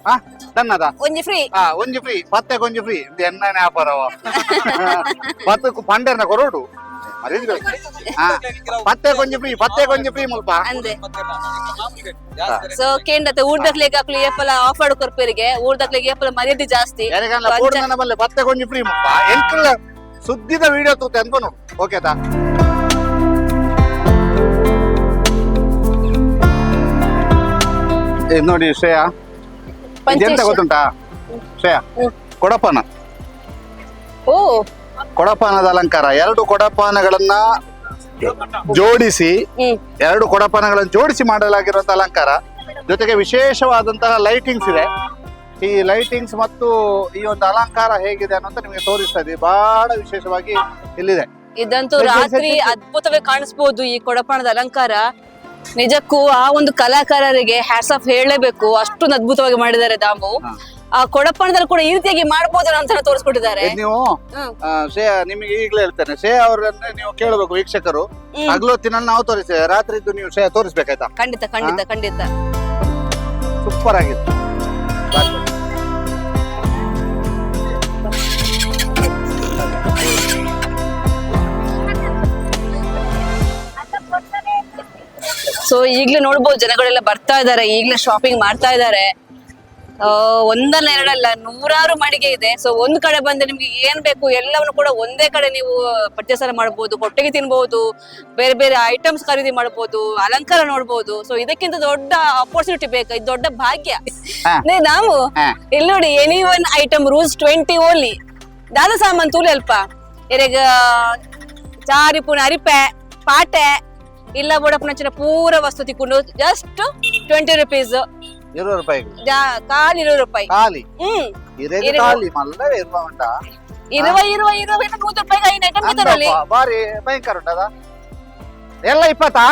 ಅದಿತ್ತು ಹಾ ತನ್ನದ ಒಂಜಿ ಫ್ರೀ ಹಾ ಒಂಜಿ ಫ್ರೀ ಪತ್ತೆ ಕೊಂಜಿ ಫ್ರೀ ಇದು ಎಣ್ಣೆ ವ್ಯಾಪಾರವ ಪತ್ತು ಪಂಡೆರ್ನ ಕೊರೋಡು. ಮರೀದ್ ಹಾ ಪತ್ತೆ ಕೊಂಜಿ ಫ್ರೀ ಪತ್ತೆ ಕೊಂಜಿ ಫ್ರೀ ಮುಲ್ಪ. ಅಂದೆ. ಸೊ ಕೇಂಡತೆ ಊರ್ದಕ್ಲೆಗ್ ಹಾಕ್ಲಿ ಏಪಲ ಆಫರ್ ಕೊರ್ಪೇರಿಗೆ. ಊರ್ದಕ್ಲೆಗ್ ಏಪಲ ಮರ್ಯಾದೆ ಜಾಸ್ತಿ. ಬಲ್ಲೆ ಪತ್ತೆ ಕೊಂಜಿ ಫ್ರೀ ಮುಲ್ಪ. ಎಂಕಲ್ ಸುದ್ದಿದ ವಿಡಿಯೋ ತೂತೆ ಅನ್ಕೊಂಡು ಓಕೆತಾ ಇದು ನೋಡಿ ಶ್ರೇಯಾ. ಇದೆಂತ ಗೊತ್ತುಂಟಾ? ಶ್ರೇಯಾ ಕೊಡಪಾನ. ಓ. ಕೊಡಪಾನದ ಅಲಂಕಾರ. ಎರಡು ಕೊಡಪಾನಗಳನ್ನ ಜೋಡಿಸಿ ಎರಡು ಕೊಡಪಾನಗಳನ್ನು ಜೋಡಿಸಿ ಮಾಡಲಾಗಿರುವಂತಹ ಅಲಂಕಾರ. ಜೊತೆಗೆ ವಿಶೇಷವಾದಂತಹ ಲೈಟಿಂಗ್ಸ್ ಇದೆ. ಈ ಲೈಟಿಂಗ್ಸ್ ಮತ್ತು ಈ ಒಂದು ಅಲಂಕಾರ ಹೇಗಿದೆ ಅನ್ನೋಂತ ನಿಮಗೆ ತೋರಿಸ್ತಾ ಇದೆ ಬಹಳ ವಿಶೇಷವಾಗಿ ಇಲ್ಲಿದೆ. ಇದಂತೂ ರಾತ್ರಿ ಅದ್ಭುತವೇ ಕಾಣಿಸಬಹುದು ಈ ಕೊಡಪಾನದ ಅಲಂಕಾರ. ನಿಜಕ್ಕೂ ಆ ಒಂದು ಕಲಾಕಾರರಿಗೆ ಹ್ಯಾಟ್ಸ್ ಆಫ್ ಹೇಳಲೇಬೇಕು. ಅಷ್ಟೊಂದು ಅದ್ಭುತವಾಗಿ ಮಾಡಿದ್ದಾರೆ ದಾಮು. ಆ ಕೊಡಪ್ಪಣದಲ್ಲಿ ಕೂಡ ಈ ರೀತಿಯಾಗಿ ಮಾಡಬಹುದು ಅಂತ ತೋರಿಸ್ಕೊಟ್ಟಿದ್ದಾರೆ ನೀವು ಶ್ರೇಯ ನಿಮಗೆ ಈಗಲೇ ಹೇಳ್ತೇನೆ. ಶ್ರೇಯ ಅವರನ್ನ ನೀವು ಕೇಳಬೇಕು ವೀಕ್ಷಕರು. ಹಗಲು ತಿನ್ನ ನಾವು ತೋರಿಸ್ತೇವೆ. ರಾತ್ರಿ ನೀವು ಶ್ರೇಯ ತೋರಿಸ್ಬೇಕಾಯ್ತಾ? ಖಂಡಿತ ಖಂಡಿತ ಖಂಡಿತ. ಸೂಪರ್ ಆಗಿತ್ತು. ಸೊ ಈಗ್ಲೇ ನೋಡ್ಬೋದು ಜನಗಳೆಲ್ಲ ಬರ್ತಾ ಇದಾರೆ ಈಗ್ಲೇ ಶಾಪಿಂಗ್ ಮಾಡ್ತಾ ಇದಾರೆ. ಒಂದಲ್ಲ ಎರಡಲ್ಲ ನೂರಾರು ಮಳಿಗೆ ಇದೆ. ಸೊ ಒಂದ್ ಕಡೆ ಬಂದ್ರೆ ನಿಮ್ಗೆ ಏನ್ ಬೇಕು ಎಲ್ಲವನ್ನು ಕೂಡ ಒಂದೇ ಕಡೆ ನೀವು ಪರ್ಚೇಸ್ ಮಾಡಬಹುದು ಹೊಟ್ಟೆಗೆ ತಿನ್ಬಹುದು ಬೇರೆ ಬೇರೆ ಐಟಮ್ಸ್ ಖರೀದಿ ಮಾಡಬಹುದು ಅಲಂಕಾರ ನೋಡ್ಬೋದು. ಸೊ ಇದಕ್ಕಿಂತ ದೊಡ್ಡ ಅಪರ್ಚುನಿಟಿ ಬೇಕು ಇದು ದೊಡ್ಡ ಭಾಗ್ಯ. ನಾವು. ಇಲ್ಲಿ ನೋಡಿ any one item rules twenty only ದಾದ ಸಾಮಾನ್ ತೂಲಿ ಅಲ್ಪ. ಎರೆಗ ಚಾರಿ ಅರಿಪೆ ಪಾಟೆ. ಇಲ್ಲ ಬೋಡಪ್ಪ ನಚ್ಚಿನ ಪೂರ ವಸ್ತು ತಿಕ್ಕೊಂಡು ಜಸ್ಟ್ ಟ್ವೆಂಟಿ ರುಪೀಸ್ ರೂಪಾಯಿ. ಖಾಲಿ ಹ್ಮ್. ಇರೇದು ಇರುವೆ. ಖಾಲಿ ಮಲ್ಲವೇ ಇರುವ ಉಂಟಾ? ಇರುವ ಇರುವ ಇರುವ ನೂರು ರೂಪಾಯಿಗೆ ಐದು ಐಟಮ್ ತಗೊಳ್ಳಿ ಬಾರಿ ಭಯಂಕರ ಉಂಟದ? ಎಲ್ಲ ಇಪ್ಪತ್ತಾ?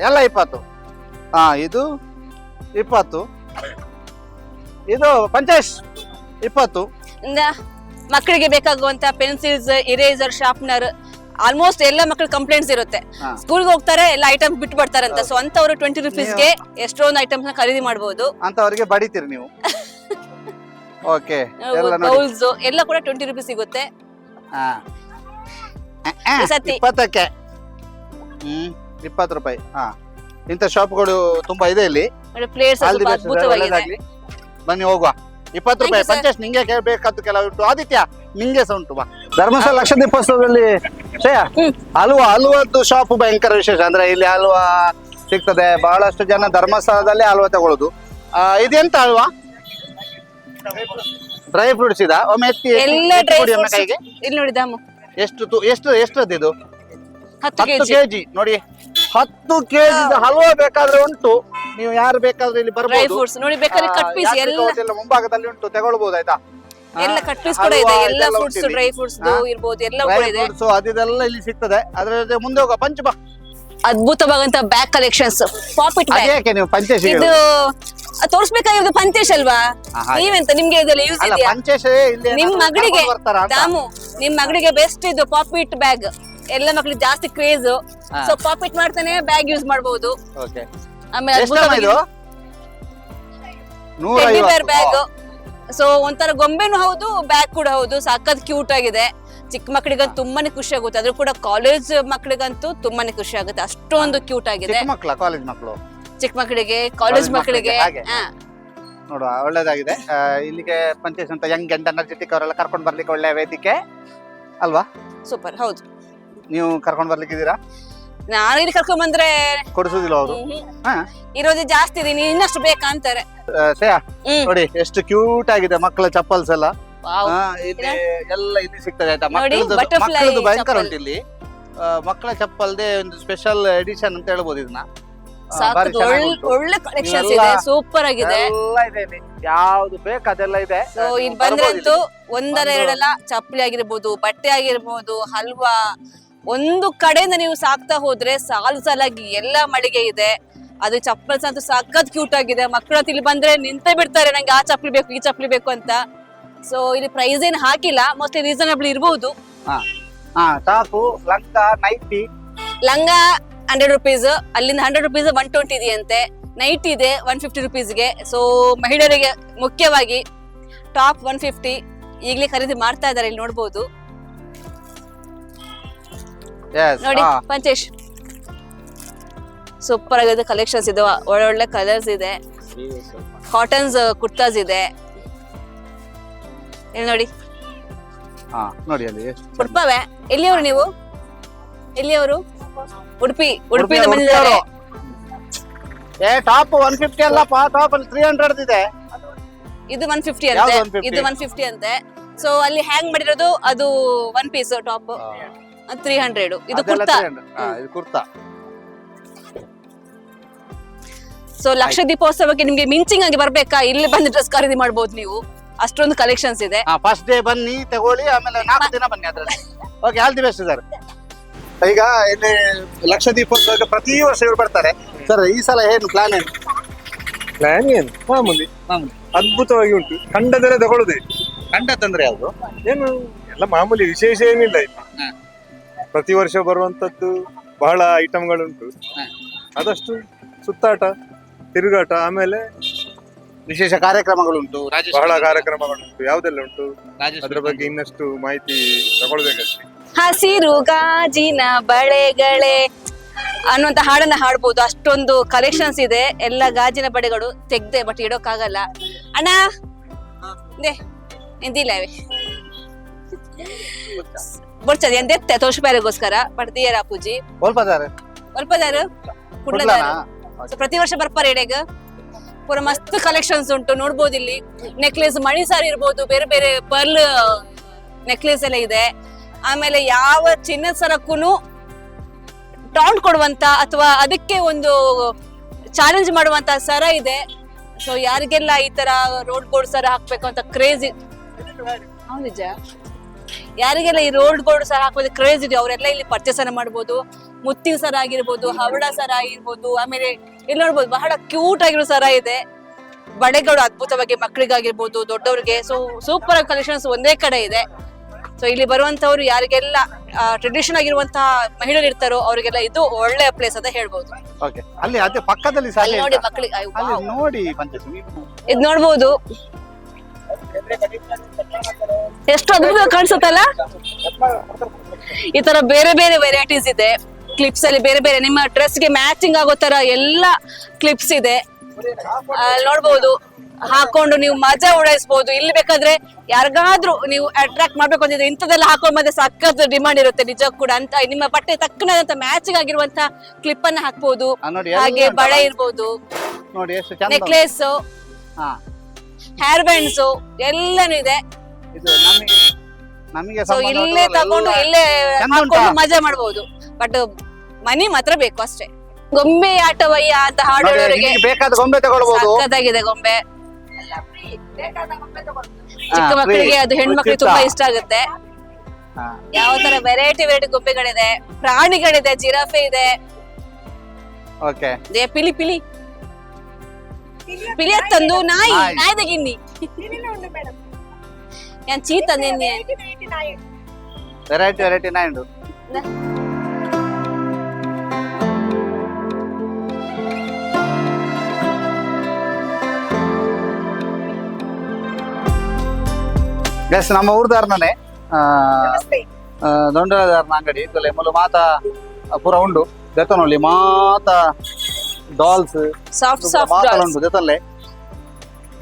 ಎಲ್ಲ ಇಪ್ಪತ್ತು. ಹಾ ಇದು ಇಪ್ಪತ್ತು. ಇದು ಪಂಚೇಶ್ ಇಪ್ಪತ್ತು. ಮಕ್ಕಳಿಗೆ ಬೇಕಾಗುವಂತ ಪೆನ್ಸಿಲ್ಸ್ ಇರೇಸರ್ ಶಾರ್ಪ್ನರ್ ಆಲ್ಮೋಸ್ಟ್ ಎಲ್ಲ ಮಕ್ಕಳು ಕಂಪ್ಲೇಂಟ್ಸ್ ಇರುತ್ತೆ. ಸ್ಕೂಲ್ಗೆ ಹೋಗ್ತಾರೆ ಎಲ್ಲ ಐಟಮ್ಸ್ ಬಿಟ್ಟು ಬರ್ತಾರಂತ ಸೊ ಅಂತವ್ರು ಟ್ವೆಂಟಿ ರುಪೀಸ್ಗೆ ಎಷ್ಟೊಂದು ಐಟಮ್ಸ್ನ ಖರೀದಿ ಮಾಡಬಹುದು ಅಂತವರಿಗೆ ಬಡಿತೀರಿ ನೀವು. ಓಕೆ ಬೌಲ್ಸ್ ಎಲ್ಲ ಕೂಡ ಟ್ವೆಂಟಿ ರುಪೀಸ್ ಸಿಗುತ್ತೆ. ಸತಿ. ಇಪ್ಪತ್ತಕ್ಕೆ. ಹ್ಮ್ ಇಪ್ಪತ್ತು ರೂಪಾಯಿ. ಹಾ. ಇಂಥ ಶಾಪ್ಗಳು ತುಂಬಾ ಇದೆ ಇಲ್ಲಿ. ಪ್ಲೇಟ್ಸ್ ಬೆಸ್ಟ್ ಅದ್ಭುತವಾಗಿದೆ. ಬನ್ನಿ ಹೋಗುವ. ಇಪ್ಪತ್ತು ರೂಪಾಯಿ. ಪಂಚೇಶ್ ನಿಂಗೆ ಕೇಳಬೇಕಾದ್ದು ಕೆಲವು ಉಂಟು. ಆದಿತ್ಯ ನಿಂಗೆ ಸಹ ಉಂಟು ಬಾ. ಧರ್ಮಸ್ಥಳ ಲಕ್ಷ ದೀಪೋತ್ಸವದಲ್ಲಿ ಶ್ರೇಯ. ಹಲ್ವಾ ಹಲ್ವದ್ದು ಶಾಪ್ ಭಯಂಕರ ವಿಶೇಷ. ಅಂದ್ರೆ ಇಲ್ಲಿ ಹಲ್ವಾ ಸಿಗ್ತದೆ. ಬಹಳಷ್ಟು ಜನ ಧರ್ಮಸ್ಥಳದಲ್ಲಿ ಹಲ್ವಾ ತಗೊಳ್ಳೋದು. ಆ, ಇದೆಂತ ಹಲ್ವಾ? ಡ್ರೈ ಫ್ರೂಟ್ಸ್ ಇದ? ಒಮ್ಮೆ ಎತ್ತಿ ಎತ್ತಿ- ಎಲ್ಲ ಎತ್ತಿ ಡ್ರೈ ಕೊಡಿ ಒಮ್ಮೆ ಫ್ರೂಟ್ಸ್ ಕೈಗೆ. ಇಲ್ಲಿ ನೋಡಿ ದಾಮು. ಎಷ್ಟು ತು- ಎಷ್ಟು ಎಷ್ಟದ್ದು ಇದು ಹತ್ತು ಹತ್ತು ಕೆಜಿ ಕೆಜಿ ನೋಡಿ. ಹತ್ತು ಕೆಜಿ ಹಲ್ವಾ ಬೇಕಾದ್ರೆ ಉಂಟು. ನೀವು ಯಾರು ಬೇಕಾದ್ರೆ ಇಲ್ಲಿ ಡ್ರೈ ಬರ್ಬೋದು. ಫ್ರೂಟ್ಸ್ ನೋಡಿ ಬೇಕಾದ್ರೆ ಕಟ್ ಪೀಸ್ ಎಲ್ಲ ಮುಂಭಾಗದಲ್ಲಿ ಉಂಟು. ತಗೊಳ್ಬಹುದು ಆಯ್ತಾ? ಎಲ್ಲ ಕಟ್ ಪೀಸ್ ಕೂಡ ಇದೆ. ಎಲ್ಲಾ ಫ್ರೂಟ್ಸ್ ಡ್ರೈ ಫ್ರೂಟ್ಸ್. ಇರ್ಬೋದು ಎಲ್ಲ ಕೂಡ ಇದೆ. ಅದೆಲ್ಲ ಇಲ್ಲಿ ಸಿಗ್ತದೆ. ಅದ್ರ ಜೊತೆ ಮುಂದೆ ಹೋಗ ಪಂಚ ಬಾ. ಅದ್ಭುತವಾದಂತ bag collections pop it bag ಯಾಕೆ ನೀವು ಪಂಚೇಶ್ ಇದು ತೋರ್ಸ್ಬೇಕಾಗಿರೋದು ಪಂಚೇಶ್ ಅಲ್ವಾ. ನೀವೆಂತ ನಿಮ್ಗೆ ಇದೆಲ್ಲ ಯೂಸ್ ಇದೆಯಾ? ನಿಮ್ ಮಗಳಿಗೆ ದಾಮು ನಿಮ್ ಮಗಳಿಗೆ ಬೆಸ್ಟ್ ಇದು ಪಾಪಿಟ್ ಬ್ಯಾಗ್ ಎಲ್ಲ ಮಕ್ಳಿಗೆ ಜಾಸ್ತಿ ಕ್ರೇಜ್. ಸೊ ಪಾಪಿಟ್ ಮಾಡ್ತಾನೆ ಬ್ಯಾಗ್ ಯೂಸ್ ಮಾಡಬಹುದು ಓಕೆ ಆಮೇಲೆ ಟೆಡ್ಡಿ ಬೇರ್ ಬ್ಯಾಗ್ ಸೊ ಒಂಥರ ಗೊಂಬೆನೂ ಹೌದು ಬ್ಯಾಗ್ ಕೂಡ ಹೌದು. ಸಾಕದ್ ಕ್ಯೂಟ್ ಆಗಿದೆ. ಚಿಕ್ಕ ಮಕ್ಕಳಿಗಂತೂ ತುಂಬಾನೇ ಖುಷಿ ಆಗುತ್ತೆ. ಅದ್ರ ಕೂಡ ಕಾಲೇಜ್ ಮಕ್ಕಳಿಗಂತೂ ತುಂಬಾನೇ ಖುಷಿ ಆಗುತ್ತೆ. ಅಷ್ಟೊಂದು ಕ್ಯೂಟ್ ಆಗಿದೆ. ಮಕ್ಕಳ ಕಾಲೇಜ್ ಮಕ್ಕಳು ಚಿಕ್ಕ ಮಕ್ಕಳಿಗೆ ಕಾಲೇಜ್ ಮಕ್ಕಳಿಗೆ ಹಾಗೆ. ನೋಡುವ ಒಳ್ಳೇದಾಗಿದೆ. ಆ, ಇಲ್ಲಿಗೆ ಪಂಚಾಯತ್ ಅಂತ ಯಂಗ್ ಅಂಡ್ ಎನರ್ಜೆಟಿಕ್ ಅವರೆಲ್ಲ ಕರ್ಕೊಂಡು ಬರ್ಲಿಕ್ಕೆ ಒಳ್ಳೆ ವೇದಿಕೆ. ಅಲ್ವಾ? ಸೂಪರ್ ಹೌದು. ನೀವು ಕರ್ಕೊಂಡು ಬರ್ಲಿಕ್ಕಿದ್ದೀರಾ? ನಾನು ಇಲ್ಲಿ ಕರ್ಕೊಂಡ್ ಬಂದ್ರೆ ಕೊಡಿಸುದಿಲ್ಲ ಅವರು? ಇರೋದು ಜಾಸ್ತಿ ಇದೆ ನೀನ್ ಇನ್ನಷ್ಟು ಬೇಕಾ ಅಂತಾರೆ. ಶ್ರೇಯಾ ನೋಡಿ ಎಷ್ಟು ಕ್ಯೂಟ್ ಆಗಿದೆ ಮಕ್ಕಳ ಚಪ್ಪಲ್ಸ್ ಎಲ್ಲ. ಇಲ್ಲಿ ಎಲ್ಲ ಇಲ್ಲಿ ಸಿಗ್ತದೆ ಆಯ್ತಾ? ಮಕ್ಕಳದ್ದು ಭಯಂಕರ. ಉಂಟು ಇಲ್ಲಿ. ಮಕ್ಕಳ ಚಪ್ಪಲ್ದೆ ಒಂದು ಸ್ಪೆಷಲ್ ಎಡಿಷನ್ ಅಂತ ಹೇಳ್ಬೋದು ಇದನ್ನ. ಒಳ್ಳೆ ಕಲೆಕ್ಷನ್ಸ್ ಇದೆ ಸೂಪರ್ ಆಗಿದೆ. ಯಾವ್ದು ಬೇಕು ಅದೆಲ್ಲ ಇದೆ. ಇಲ್ಲಿ ಬಂದ್ರಂತೂ ಒಂದರ ಎರಡಲ್ಲ ಚಪ್ಪಲಿ ಆಗಿರ್ಬೋದು ಬಟ್ಟೆ ಆಗಿರ್ಬೋದು ಹಲ್ವಾ ಒಂದು ಕಡೆಯಿಂದ ನೀವು ಸಾಕ್ತಾ ಹೋದ್ರೆ ಸಾಲು ಸಾಲಾಗಿ ಎಲ್ಲ ಮಳಿಗೆ ಇದೆ. ಅದು ಚಪ್ಪಲ್ಸ್ ಅಂತೂ ಸಖತ್ ಕ್ಯೂಟ್ ಆಗಿದೆ. ಮಕ್ಕಳು ಇಲ್ಲಿ ಬಂದ್ರೆ ನಿಂತೇ ಬಿಡ್ತಾರೆ. ನಂಗೆ ಆ ಚಪ್ಪಲಿ ಬೇಕು ಈ ಚಪ್ಪಲಿ ಬೇಕು ಅಂತ. ಸೊ ಇಲ್ಲಿ ಪ್ರೈಸ್ ಏನು ಹಾಕಿಲ್ಲ. ಮೋಸ್ಟ್ಲಿ ರೀಸನಬಲ್ ಇರಬಹುದು ಟಾಪು ಲಂಗ ನೈಟಿ ಲಂಗ ಹಂಡ್ರೆಡ್ ರುಪೀಸ್ ಅಲ್ಲಿಂದ ಹಂಡ್ರೆಡ್ ರುಪೀಸ್ ಒನ್ ಟ್ವೆಂಟಿ ಇದೆಯಂತೆ. ನೈಟ್ ಇದೆ ಒನ್ ಫಿಫ್ಟಿ ರುಪೀಸ್ಗೆ ಸೊ ಮಹಿಳೆಯರಿಗೆ ಮುಖ್ಯವಾಗಿ ಟಾಪ್ ಒನ್ ಫಿಫ್ಟಿ ಈಗಲೇ ಖರೀದಿ ಮಾಡ್ತಾ ಇದ್ದಾರೆ. ಇಲ್ಲಿ ನೋಡ್ಬೋದು. ನೋಡಿ ಪಂಚೇಶ್. ಸೂಪರ್ ಆಗಿದೆ ಕಲೆಕ್ಷನ್ಸ್ ಇದೆ. ಒಳ್ಳೊಳ್ಳೆ ಕಲರ್ಸ್ ಇದೆ. ಕಾಟನ್ಸ್ ಕುರ್ತಾಸ್ ಇದೆ. ಇಲ್ಲಿ ನೋಡಿ. ನೋಡಿ ಅಲ್ಲಿ ಉಡ್ಪವೆ? ಎಲ್ಲಿಯವರು ನೀವು? ಎಲ್ಲಿಯವರು? ಉಡುಪಿ ಉಡುಪಿಯಿಂದ ಉಡುಪಿಯವರು, ಬಂದಿದ್ದಾರೆ ಏ ಟಾಪ್ ಒನ್ ಫಿಫ್ಟಿ ಪಾ ಟಾಪ್ ಅಲ್ಲಿ ತ್ರೀ ಹಂಡ್ರೆಡ್ ಇದೆ. ಇದು ಒನ್ ಫಿಫ್ಟಿ ಯಾವ್ದು ಅಂತೆ ಇದು ಒನ್ ಫಿಫ್ಟಿ ಅಂತೆ. ಸೊ ಅಲ್ಲಿ ಹ್ಯಾಂಗ್ ಮಾಡಿರೋದು ಅದು one piece top three hundred ಇದು ಅದೆಲ್ಲ ಕುರ್ತಾ. 300. ಹಾ, ಇದು ಕುರ್ತಾ. ಸೊ ಲಕ್ಷ ದೀಪೋತ್ಸವಕ್ಕೆ ನಿಮ್ಗೆ ಮಿಂಚಿಂಗ್ ಆಗಿ ಬರ್ಬೇಕಾ? ಇಲ್ಲಿ ಬಂದು ಡ್ರೆಸ್ ಖರೀದಿ ಮಾಡ್ಬೋದು ನೀವು. ಅಷ್ಟೊಂದು ಕಲೆಕ್ಷನ್ಸ್ ಇದೆ. ಫಸ್ಟ್ ಡೇ ಬನ್ನಿ ತಗೊಳ್ಳಿ ಆಮೇಲೆ ನಾಲ್ಕು ದಿನ ಬನ್ನಿ ಅದ್ರಲ್ಲಿ. Okay all the best sir ಈಗ ಇಲ್ಲಿ ಲಕ್ಷ ದೀಪೋತ್ಸವಕ್ಕೆ ಪ್ರತಿ ವರ್ಷ ಇವ್ರು ಬರ್ತಾರೆ. ಸರ್ ಈ ಸಲ ಏನು ಪ್ಲಾನ್ ಏನು? ಪ್ಲಾನ್ ಏನು? ಮಾಮೂಲಿ. ಮಾಮೂಲಿ. ಅದ್ಭುತವಾಗಿ ಉಂಟು. ಕಂಡದಲ್ಲೇ ತಗೊಳ್ಳುದೇ? ತಂದ್ರೆ ಯಾವುದು? ಏನು? ಎಲ್ಲ ಮಾಮೂಲಿ ವಿಶೇಷ ಏನಿಲ್ಲ ಇಲ್ಲಿ. ಪ್ರತಿ ವರ್ಷ ಬರುವಂತದ್ದು ಬಹಳ ಐಟಮ್ಗಳುಂಟು ಹ. ಆದಷ್ಟು ಸುತ್ತಾಟ ತಿರುಗಾಟ ಆಮೇಲೆ ವಿಶೇಷ ಕಾರ್ಯಕ್ರಮಗಳುಂಟು. ಬಹಳ ಕಾರ್ಯಕ್ರಮಗಳುಂಟು ಯಾವ್ದೆಲ್ಲ ಉಂಟು? ಅದ್ರ ಬಗ್ಗೆ ಇನ್ನಷ್ಟು ಮಾಹಿತಿ ತಗೊಳ್ಬೇಕಷ್ಟೇ. ಹಸಿರು ಗಾಜಿನ ಬಳೆಗಳೇ ಅನ್ನುವಂತ ಹಾಡನ್ನ ಹಾಡ್ಬೋದು. ಅಷ್ಟೊಂದು ಕಲೆಕ್ಷನ್ಸ್ ಇದೆ. ಎಲ್ಲ ಗಾಜಿನ ಬಡೆಗಳು ತೆಗ್ದೆ ಬಟ್ ಇಡೋಕ್ಕಾಗಲ್ಲ. ಅಣ್ಣ ದೇ ಎಂದಿಲ್ಲವೇ ಬೊಡ್ಚದ ಎಂದೆತ್ತೆ ತೋಷಪಾರಿಗೋಸ್ಕರ ಪಡ್ದಿಯರ ಪೂಜಿ ಒಲ್ಪದಾರೆ ಒಲ್ಪದಾರು ಕುಡ್ಲದಾರು? ಸೊ ಪ್ರತಿ ವರ್ಷ ಬರ್ಪಾರೆ ಎಡೆಗ ಪೂರ ಮಸ್ತ್ ಕಲೆಕ್ಷನ್ಸ್ ಉಂಟು ನೋಡ್ಬೋದು ಇಲ್ಲಿ. ನೆಕ್ಲೆಸ್ ಮಣಿ ಸಾರಿ ಇರ್ಬೋದು ಬೇರೆ ಬೇರೆ ಪರ್ಲ್ ನೆಕ್ಲೆಸ್ ಎಲ್ಲ ಇದೆ. ಆಮೇಲೆ ಯಾವ ಚಿನ್ನದ ಸರಕ್ಕೂನು ಟೌಂಟ್ ಕೊಡುವಂತ ಅಥವಾ ಅದಕ್ಕೆ ಒಂದು ಚಾಲೆಂಜ್ ಮಾಡುವಂತ ಸರ ಇದೆ. ಸೊ ಯಾರಿಗೆಲ್ಲ ಈ ತರ ರೋಡ್ ಬೋರ್ಡ್ ಸರ ಹಾಕ್ಬೇಕು ಅಂತ ಕ್ರೇಜ್ ನಿಜ. ಯಾರಿಗೆಲ್ಲ ಈ ರೋಡ್ ಗೋಲ್ಡ್ ಸರ್ ಹಾಕೋದು ಕ್ರೇಜ್ ಇದೆ ಅವರೆಲ್ಲ ಇಲ್ಲಿ ಪರ್ಚೇಸ್ ಅನ್ನ ಮಾಡ್ಬೋದು. ಮುತ್ತಿನ ಸರ ಆಗಿರ್ಬೋದು ಹವಳ ಸರ ಆಗಿರ್ಬೋದು ಆಮೇಲೆ ಇಲ್ಲಿ ನೋಡ್ಬೋದು ಬಹಳ ಕ್ಯೂಟ್ ಆಗಿರೋ ಸರ ಇದೆ. ಬಳೆಗಳು ಅದ್ಭುತವಾಗಿ ಮಕ್ಕಳಿಗಾಗಿರ್ಬೋದು ದೊಡ್ಡವ್ರಿಗೆ. ಸೊ ಸೂಪರ್ ಆಗಿ ಕಲೆಕ್ಷನ್ಸ್ ಒಂದೇ ಕಡೆ ಇದೆ. ಸೊ ಇಲ್ಲಿ ಬರುವಂತವ್ರು ಯಾರಿಗೆಲ್ಲ ಟ್ರೆಡಿಷನ್ ಆಗಿರುವಂತಹ ಮಹಿಳೆಯರು ಇರ್ತಾರೋ ಅವರಿಗೆಲ್ಲ ಇದು ಒಳ್ಳೆ ಪ್ಲೇಸ್ ಅಂತ ಹೇಳ್ಬೋದು. ಅಲ್ಲಿ ಅದೇ ಪಕ್ಕದಲ್ಲಿ ಶಾಲೆ ನೋಡಿ ಉಂಟಾ? ಮಕ್ಕಳಿಗೆ ನೋಡಿ ಪಂಚಾಯತ್ ಇದು ನೋಡ್ಬೋದು. ಎಷ್ಟು ಅದ್ಭುತ ಕಾಣಿಸುತ್ತಲ್ಲ? ಈ ತರ ಬೇರೆ ಬೇರೆ ವೆರೈಟೀಸ್ ಇದೆ. ಕ್ಲಿಪ್ಸ್ ಅಲ್ಲಿ ಬೇರೆ ಬೇರೆ ನಿಮ್ಮ ಡ್ರೆಸ್ಗೆ ಮ್ಯಾಚಿಂಗ್ ಆಗೋ ತರ ಎಲ್ಲ ಕ್ಲಿಪ್ಸ್ ಇದೆ. ನೋಡಬಹುದು ನೋಡ್ಬೋದು. ಹಾಕೊಂಡು ನೀವು ಮಜಾ ಉಡಾಯಿಸಬಹುದು ಇಲ್ಲಿ ಬೇಕಾದ್ರೆ ಯಾರಿಗಾದ್ರೂ ನೀವು ಅಟ್ರಾಕ್ಟ್ ಮಾಡ್ಬೇಕು ಅಂತಿದ್ರೆ ಇಂಥದೆಲ್ಲ ಹಾಕೊಂಡ್ ಮಧ್ಯೆ ಸಖತ್ ಡಿಮಾಂಡ್ ಇರುತ್ತೆ. ನಿಜ ಕೂಡ ಅಂತ ನಿಮ್ಮ ಬಟ್ಟೆ ತಕ್ಕನಾದಂತ ಮ್ಯಾಚಿಂಗ್ ಆಗಿರುವಂತ ಕ್ಲಿಪ್ ಅನ್ನ ಹಾಕ್ಬಹುದು ಹಾಗೆ ಬಳೆ ಇರ್ಬೋದು. ನೆಕ್ಲೆಸ್ ಹಾ. ಹೇರ್ ಬ್ಯಾಂಡ್ಸ್ ಎಲ್ಲಾನು ಇದೆ. ಇದು ನಮಗೆ ನಮಗೆ ಸೊ ಇಲ್ಲೇ ತಗೊಂಡು ಇಲ್ಲೇ ಚಂದ ಹಾಕೊಂಡು ಮಜಾ ಮಾಡಬಹುದು ಬಟ್ ಮನಿ ಮಾತ್ರ ಬೇಕು ಅಷ್ಟೇ. ಗೊಂಬೆ ಆಟವಯ್ಯ ಅಂತ ಹಾಡೋರಿಗೆ ಬೇಕಾದ ಗೊಂಬೆ ತಗೊಳ್ಬಹುದು ಸಕ್ಕತ್ತಾಗಿದೆ ಗೊಂಬೆ. ಚಿಕ್ಕ ಹಾ, ಮಕ್ಕಳಿಗೆ ಅದು ಹೆಣ್ಮಕ್ಳಿಗೆ. ತುಂಬಾ ಇಷ್ಟ ಆಗುತ್ತೆ. ಯಾವ ತರ ವೆರೈಟಿ ವೆರೈಟಿ ಗೊಂಬೆಗಳಿದೆ. ಪ್ರಾಣಿಗಳಿದೆ ಜಿರಾಫೆ ಇದೆ. ಓಕೆ ದೇ ಪಿಲಿ ಪಿಲಿ. ಪಿಲಿಯತ್ ತಂದು ನಾಯಿ ನಾಯಿ ತಗಿನ್ನಿ ನಾನು ಚೀ ತಂದೆ ವೆರೈಟಿ ವೆರೈಟಿ ನಾಯಿ ಉಂಟು ಎಸ್ ನಮ್ಮ ಊರ್ದಾರ ನಾನೇ ದೊಂಡರದಾರ ಅಂಗಡಿ ಇದ್ದಲ್ಲೇ ಮೊದಲು ಮಾತಾ ಪೂರ ಉಂಡು. ಗತ ನೋಡಿ ಮಾತಾ ಡಾಲ್ಸ್ ಸಾಫ್ಟ್ ಸಾಫ್ಟ್ ಡಾಲ್ಸ್ ಉಂಟು ದೆತ್ತಲ್ಲೇ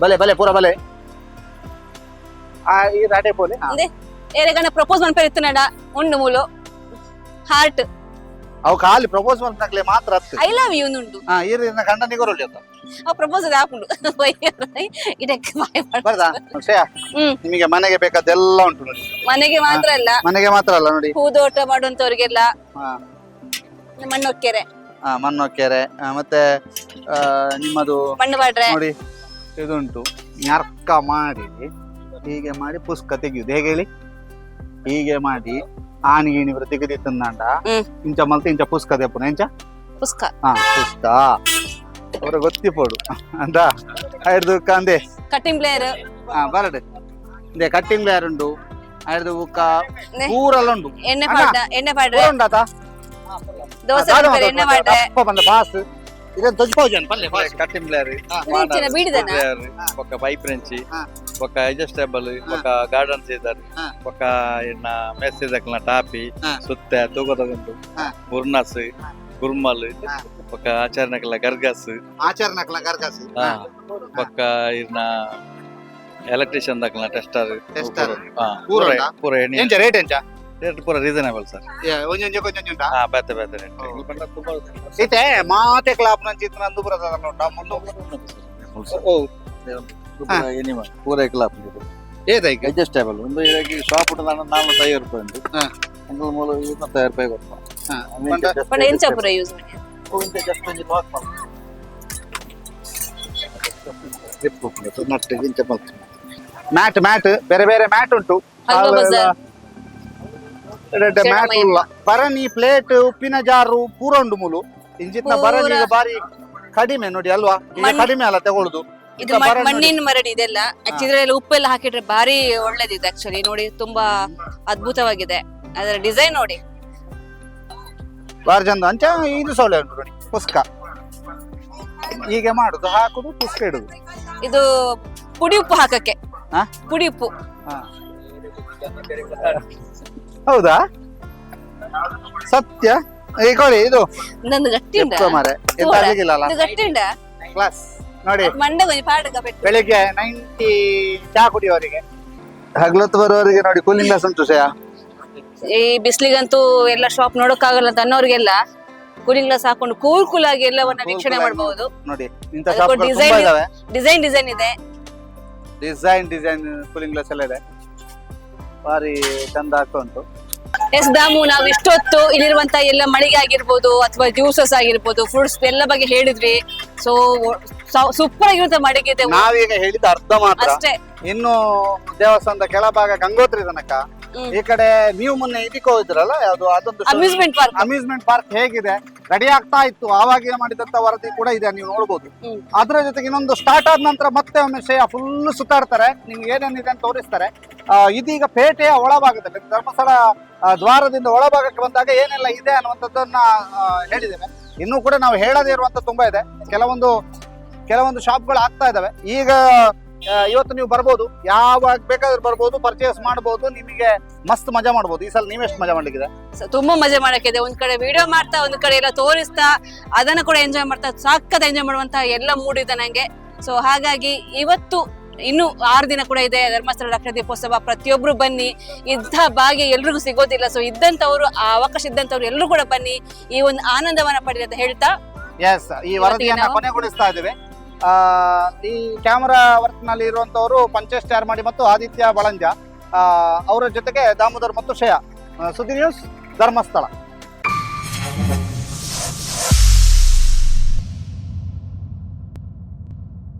ಬಲೆ ಬಲೆ ಪೂರ ಬಲೆ. ಆ ಈ ರಾಟೆ ಪೋಲೆ ಏರೆ ಏರೆಗಣ ಪ್ರಪೋಸ್ ಮಾಡ್ಪೇರ್ ಇತ್ತನಡ ಉಂಡು ಮೂಲು. ಹಾರ್ಟ್ ಅವು ಖಾಲಿ ಪ್ರಪೋಸ್ ಮಾಡ್ನಕ್ಲೆ ಮಾತ್ರ ಅತ್ತ ಐ ಲವ್ ಯು ಉಂಟು ಹಾ ಈರಿನ ಗಂಡ ನಿಗೋರೊಳ್ಳಿ ಅಂತ ಆ ಪ್ರಪೋಸ್ ಆಪುಂಡು ಇದಕ್ಕೆ ಬಾಯ್. ಬರ್ದಾ? ಶ್ರೇಯ ಹ್ಮ್. ನಿಮಗೆ ಮನೆಗೆ ಬೇಕಾದೆಲ್ಲ ಉಂಟು ನೋಡಿ. ಮನೆಗೆ ಮಾತ್ರ ಅಲ್ಲ. ಮನೆಗೆ ಮಾತ್ರ ಅಲ್ಲ ನೋಡಿ. ಹೂದೋಟ ಮಾಡುವಂತವ್ರಿಗೆಲ್ಲ ಹಾ. ಮಣ್ಣೊಕ್ಕೆರೆ. ಹಾ ಮಣ್ಣೊಕ್ಕೆರೆ ಆ, ಮತ್ತೆ ಆ, ನಿಮ್ಮದು ಮಣ್ಣು ಬಾಡ್ರೆ ನೋಡಿ ಇದುಂಟು. ನರ್ಕ ಮಾಡಿ ಹೀಗೆ ಮಾಡಿ ಪುಸ್ತಕ ತೆಗೆಯುದು. ಹೇಗೆ ಹೇಳಿ? ಹೀಗೆ ಮಾಡಿ ಆನಿ ಗೀನಿ ಇವರು ತೆಗೆದಿತ್ತಂದಾಂಡ ಹ್ಮ್. ಇಂಚ ಮಲ್ತ ಇಂಚ ಪುಸ್ತಕ ತೆಪ್ಪು ಇಂಚ? ಪುಸ್ಕ ಹಾ ಪುಸ್ತಕ ಅವ್ರ ಗೊತ್ತಿಪ್ಪೋಡು. ಅಂತ ಆಯ್ದು ಕಂದೆ ಕಟ್ಟಿಂಗ್ ಪ್ಲೇಯರ್ ಹಾ ಬರಡೆ. ಇದೆ ಕಟ್ಟಿಂಗ್ ಪ್ಲೇಯರ್ ಉಂಟು ಆಯ್ದು ಬುಕ್ಕ ನೆ. ಉಂಡು ಉಂಟು ಎಣ್ಣೆ ಪಾಡ್ರೆ ಎಣ್ಣೆ ಪಾಡ್ರೆ. ಉಂಟಾತ ದೋಸೆ ಬರ್ತಾರೆ ಎಣ್ಣೆ ಮಾಡ್ರೆ ಅಪ್ಪ ಬಂದ ಬಾಸ್ ಇದೊಂದು ತೊಚ್ಕೋಜನ್ ಪಲ್ಲೆ ಕಟ್ಟಿಂಬ್ಲರ್ ಬೀಡಿನ ಬೀಡಿದನ ಒಕ್ಕ ಪೈಪ್ ರೆಂಚಿ ಒಕ್ಕ ಅಡ್ಜಸ್ಟೇಬಲ್ ಒಕ್ಕ ಗಾರ್ಡನ್ ಸೀಸರ್ ಒಕ್ಕ ಇನ್ನ ಮೆಸ್ಸಿದಕ್ಲ ಟಾಪಿ ಸುತ್ತ ತೂಕದೊಂದು ಬುರ್ನಸ್ ಕುರ್ಮಲ್ ಒಕ್ಕ ಆಚರಣೆಕ್ಲ ಗರ್ಗಸ್ ಆಚರಣೆಕ್ಲ ಗರ್ಗಸ್ ಒಕ್ಕ ಇನ್ನ ಎಲೆಕ್ಟ್ರಿಷಿಯನ್ ದಕ್ಲ ಟೆಸ್ಟರ್ ಟೆಸ್ಟರ್ ಪೂರ ಪೂರ ಎಂಚ ರೇಟ್ ಎಂಚ ರೇಟ್ ಪೂರ ರೀಸನೇಬಲ್ ಸರ್ ಒಂಜೊಂಜಿ ಕೊಂಚೊಂಜಿ ಉಂಟಾ? ಹಾ ಬೇತೆ ಬೇತೆ ರೇಟ್ ಇತ್ತೆ ಮಾತೆ ಕ್ಲಾಪ್ ನಂಚಿ ನಂದು ಬರದ ಉಂಟಾ? ಮುನ್ನು full ಓ ತುಂಬಾ ಹಾ. ಏನಿವ ಪೂರ ಕ್ಲಾಪ್ ಇದು. ಏದಾಯ್ಕ ಅಡ್ಜಸ್ಟೇಬಲ್ ಒಂದು ಇದಕ್ಕೆ ಶಾಪ್ ಉಂಟು ನಾನು ನಾಲ್ಕು ಐವತ್ತು ರೂಪಾಯಿ ಉಂಟು. ಹಾ. ಅಂಗಲ್ ಮೂಲ ಇವತ್ತು ಐವತ್ತು ರೂಪಾಯಿ ಕೊಡ್ತಾ. ಹಾ. ಬಟ್ ಎಂಚ ಪೂರ ಯೂಸ್ ಮಾಡಿ. ಮ್ಯಾಟ್ ಮ್ಯಾಟ್ ಬೇರೆ ಬೇರೆ ಮ್ಯಾಟ್ ಉಂಟು. ಅಲ್ವಾ ಬರಣಿ ಪ್ಲೇಟ್ ಉಪ್ಪಿನ ಜಾರು ಪೂರ ಉಂಡು ಮುಲು. ಇಂಜಿತ್ನ ಬರನಿ ಬರಣಿ ಈಗ ಬಾರಿ ಕಡಿಮೆ ನೋಡಿ ಅಲ್ವಾ? ಈಗ ಕಡಿಮೆ ಅಲ್ಲ ತಗೊಳ್ಳುದು. ಇದು ಮಣ್ಣಿನ ಮರಡಿ ಇದೆಲ್ಲ. ಎಲ್ಲ ಉಪ್ಪೆಲ್ಲ ಹಾಕಿದ್ರೆ ಬಾರಿ ಒಳ್ಳೇದಿದೆ ಆಕ್ಚುಲಿ ನೋಡಿ ತುಂಬಾ ಅದ್ಭುತವಾಗಿದೆ. ಅದರ ಡಿಸೈನ್ ನೋಡಿ. ಬಾರಿ ಚಂದ ಅಂಚ ಇದು ಸೌಲಭ್ಯ ಉಂಟು ನೋಡಿ ಪುಸ್ಕ. ಹೀಗೆ ಮಾಡುದು ಹಾಕುದು ಪುಸ್ಕ ಇಡುದು. ಇದು ಪುಡಿ ಉಪ್ಪು ಹಾಕಕ್ಕೆ. ಹಾ? ಪುಡಿ ಉಪ್ಪು. ಹಾ. ಹೌದಾ? ಸತ್ಯ? ಕೈ ಕೊಡಿ ಇದು. ನಂದು ಗಟ್ಟಿ ಎಪ್ಪ ಮಾರೆ ಅಲ್ಲ? ಇದು ಗಟ್ಟಿ ಉಂಡ ಕ್ಲಾಸ್. ನೋಡಿ. ಮಂಡೆ ಕೊಂಚ ಪಾಡಕ ಪೆಟ್ಟು ಬೆಳಿಗ್ಗೆ ನೈಂಟಿ ಚಾ ಕುಡಿಯೋರಿಗೆ ಹಗ್ಲೊತ್ತು ಬರೋರಿಗೆ ನೋಡಿ ಕೂಲಿಂಗ್ ಗ್ಲಾಸ್ ಉಂಟು ಸಯ ಈ ಬಿಸಿಲಿಗಂತೂ ಎಲ್ಲ ಶಾಪ್ ನೋಡೋಕ್ಕಾಗಲ್ಲ ಅಂತ ಅನ್ನೋರಿಗೆಲ್ಲ ಕೂಲಿಂಗ್ ಗ್ಲಾಸ್ ಹಾಕೊಂಡು ಕೂಲ್ ಕೂಲ್ ಆಗಿ ಎಲ್ಲವನ್ನ ವೀಕ್ಷಣೆ ಮಾಡಬಹುದು ನೋಡಿ ಇಂಥ ಶಾಪ್ ಇದಾವೆ. ಡಿಸೈನ್ ಡಿಸೈನ್ ಇದೆ. ಡಿಸೈನ್ ಡಿಸೈನ್ ಕೂಲಿಂಗ್ ಗ್ಲಾಸ್ ಎಲ್ಲ ಇದೆ. ಭಾರಿ ಚಂದ ಆಗ್ತಾ ಉಂಟು. ಎಸ್ ದಾಮು ನಾವು ಇಷ್ಟೊತ್ತು ಇಲ್ಲಿರುವಂತ ಎಲ್ಲ ಮಳಿಗೆ ಆಗಿರ್ಬೋದು ಅಥವಾ ಜ್ಯೂಸಸ್ ಆಗಿರ್ಬೋದು ಫ್ರೂಟ್ಸ್ ಎಲ್ಲ ಬಗ್ಗೆ ಹೇಳಿದ್ವಿ. ಸೊ ಸೂಪರ್ ಆಗಿರುವಂತ ಮಡಿಗೆ ಇದೆ. ನಾವೀಗ ಹೇಳಿದ ಅರ್ಧ ಮಾತ್ರ. ಅಷ್ಟೇ. ಇನ್ನು ದೇವಸ್ಥಾನದ ಕೆಳಭಾಗ ಗಂಗೋತ್ರಿ ತನಕ. ಈ ಕಡೆ ನೀವು ಮೊನ್ನೆ ಇದಕ್ಕೆ ಹೋಗಿದ್ರಲ್ಲ ಯಾವ್ದು ಅದೊಂದು ಅಮ್ಯೂಸ್ಮೆಂಟ್ ಪಾರ್ಕ್ ಅಮ್ಯೂಸ್ಮೆಂಟ್ ಪಾರ್ಕ್ ಹೇಗಿದೆ? ರೆಡಿ ಆಗ್ತಾ ಇತ್ತು. ಆವಾಗ ಮಾಡಿದಂತ ವರದಿ ಕೂಡ ಇದೆ ನೀವು ನೋಡಬಹುದು ಹ್ಮ್. ಅದ್ರ ಜೊತೆಗೆ ಇನ್ನೊಂದು ಸ್ಟಾರ್ಟ್ ಆದ ನಂತರ ಮತ್ತೆ ಒಮ್ಮೆ ಶ್ರೇಯ ಫುಲ್ ಸುತ್ತಾಡ್ತಾರೆ. ನಿಮ್ಗೆ ಏನೇನಿದೆ ಅಂತ ತೋರಿಸ್ತಾರೆ. ಆ, ಇದೀಗ ಪೇಟೆಯ ಒಳಭಾಗದಲ್ಲಿ ಧರ್ಮಸ್ಥಳ ಆ, ದ್ವಾರದಿಂದ ಒಳಭಾಗಕ್ಕೆ ಬಂದಾಗ ಏನೆಲ್ಲ ಇದೆ ಅನ್ನುವಂಥದ್ದನ್ನ ಆ, ಹೇಳಿದ್ದೇವೆ. ಇನ್ನೂ ಕೂಡ ನಾವು ಹೇಳದೇ ಇರುವಂತ ತುಂಬಾ ಇದೆ. ಕೆಲವೊಂದು ಕೆಲವೊಂದು ಶಾಪ್ಗಳು ಆಗ್ತಾ ಇದಾವೆ. ಈಗ ಇವತ್ತು ನೀವು ಬರ್ಬೋದು. ಯಾವಾಗ ಬೇಕಾದ್ರೂ ಬರ್ಬೋದು ಪರ್ಚೇಸ್ ಮಾಡ್ಬೋದು ನಿಮಗೆ ಮಸ್ತ್ ಮಜಾ ಮಾಡಬಹುದು ಈ ಸಲ ನೀವೆಷ್ಟು ಮಜಾ ಮಾಡ್ಲಿಕ್ಕಿದೆ ತುಂಬಾ ಮಜಾ ಮಾಡಕ್ಕಿದೆ. ಒಂದ್ ಕಡೆ ವಿಡಿಯೋ ಮಾಡ್ತಾ ಒಂದ್ ಕಡೆ ಎಲ್ಲ ತೋರಿಸ್ತಾ ಅದನ್ನ ಕೂಡ ಎಂಜಾಯ್ ಮಾಡ್ತಾ ಸಾಕದ ಎಂಜಾಯ್ ಮಾಡುವಂತ ಎಲ್ಲ ಮೂಡ್ ಇದೆ ನಂಗೆ. ಸೊ ಹಾಗಾಗಿ ಇವತ್ತು ಇನ್ನು ಆರು ದಿನ ಕೂಡ ಇದೆ ಧರ್ಮಸ್ಥಳ ಲಕ್ಷ ದೀಪೋತ್ಸವ. ಪ್ರತಿಯೊಬ್ರು ಬನ್ನಿ. ಇಂಥ ಭಾಗ್ಯ ಎಲ್ರಿಗೂ ಸಿಗೋದಿಲ್ಲ. ಸೊ ಇದ್ದಂತವ್ರು ಆ ಅವಕಾಶ ಇದ್ದಂತವ್ರು ಎಲ್ಲರೂ ಕೂಡ ಬನ್ನಿ. ಈ ಒಂದು ಆನಂದವನ್ನ ಪಡೆದ ಅಂತ ಹೇಳ್ತಾ ಎಸ್ ಈ ವರದಿಯನ್ನ ಕೊನೆಗೊಳಿಸ್ತಾ ಇದ್ದೇವೆ. ಈ ಕ್ಯಾಮರಾ ವರ್ಕ್ನಲ್ಲಿ ಇರುವಂಥವರು ಪಂಚೇಶ್ ಚಾರ್ಮಾಡಿ ಮತ್ತು ಆದಿತ್ಯ ಬಳಂಜ ಅವರ ಜೊತೆಗೆ ದಾಮೋದರ್ ಮತ್ತು ಶ್ರೇಯಾ. ಸುದ್ದಿ ನ್ಯೂಸ್ ಧರ್ಮಸ್ಥಳ.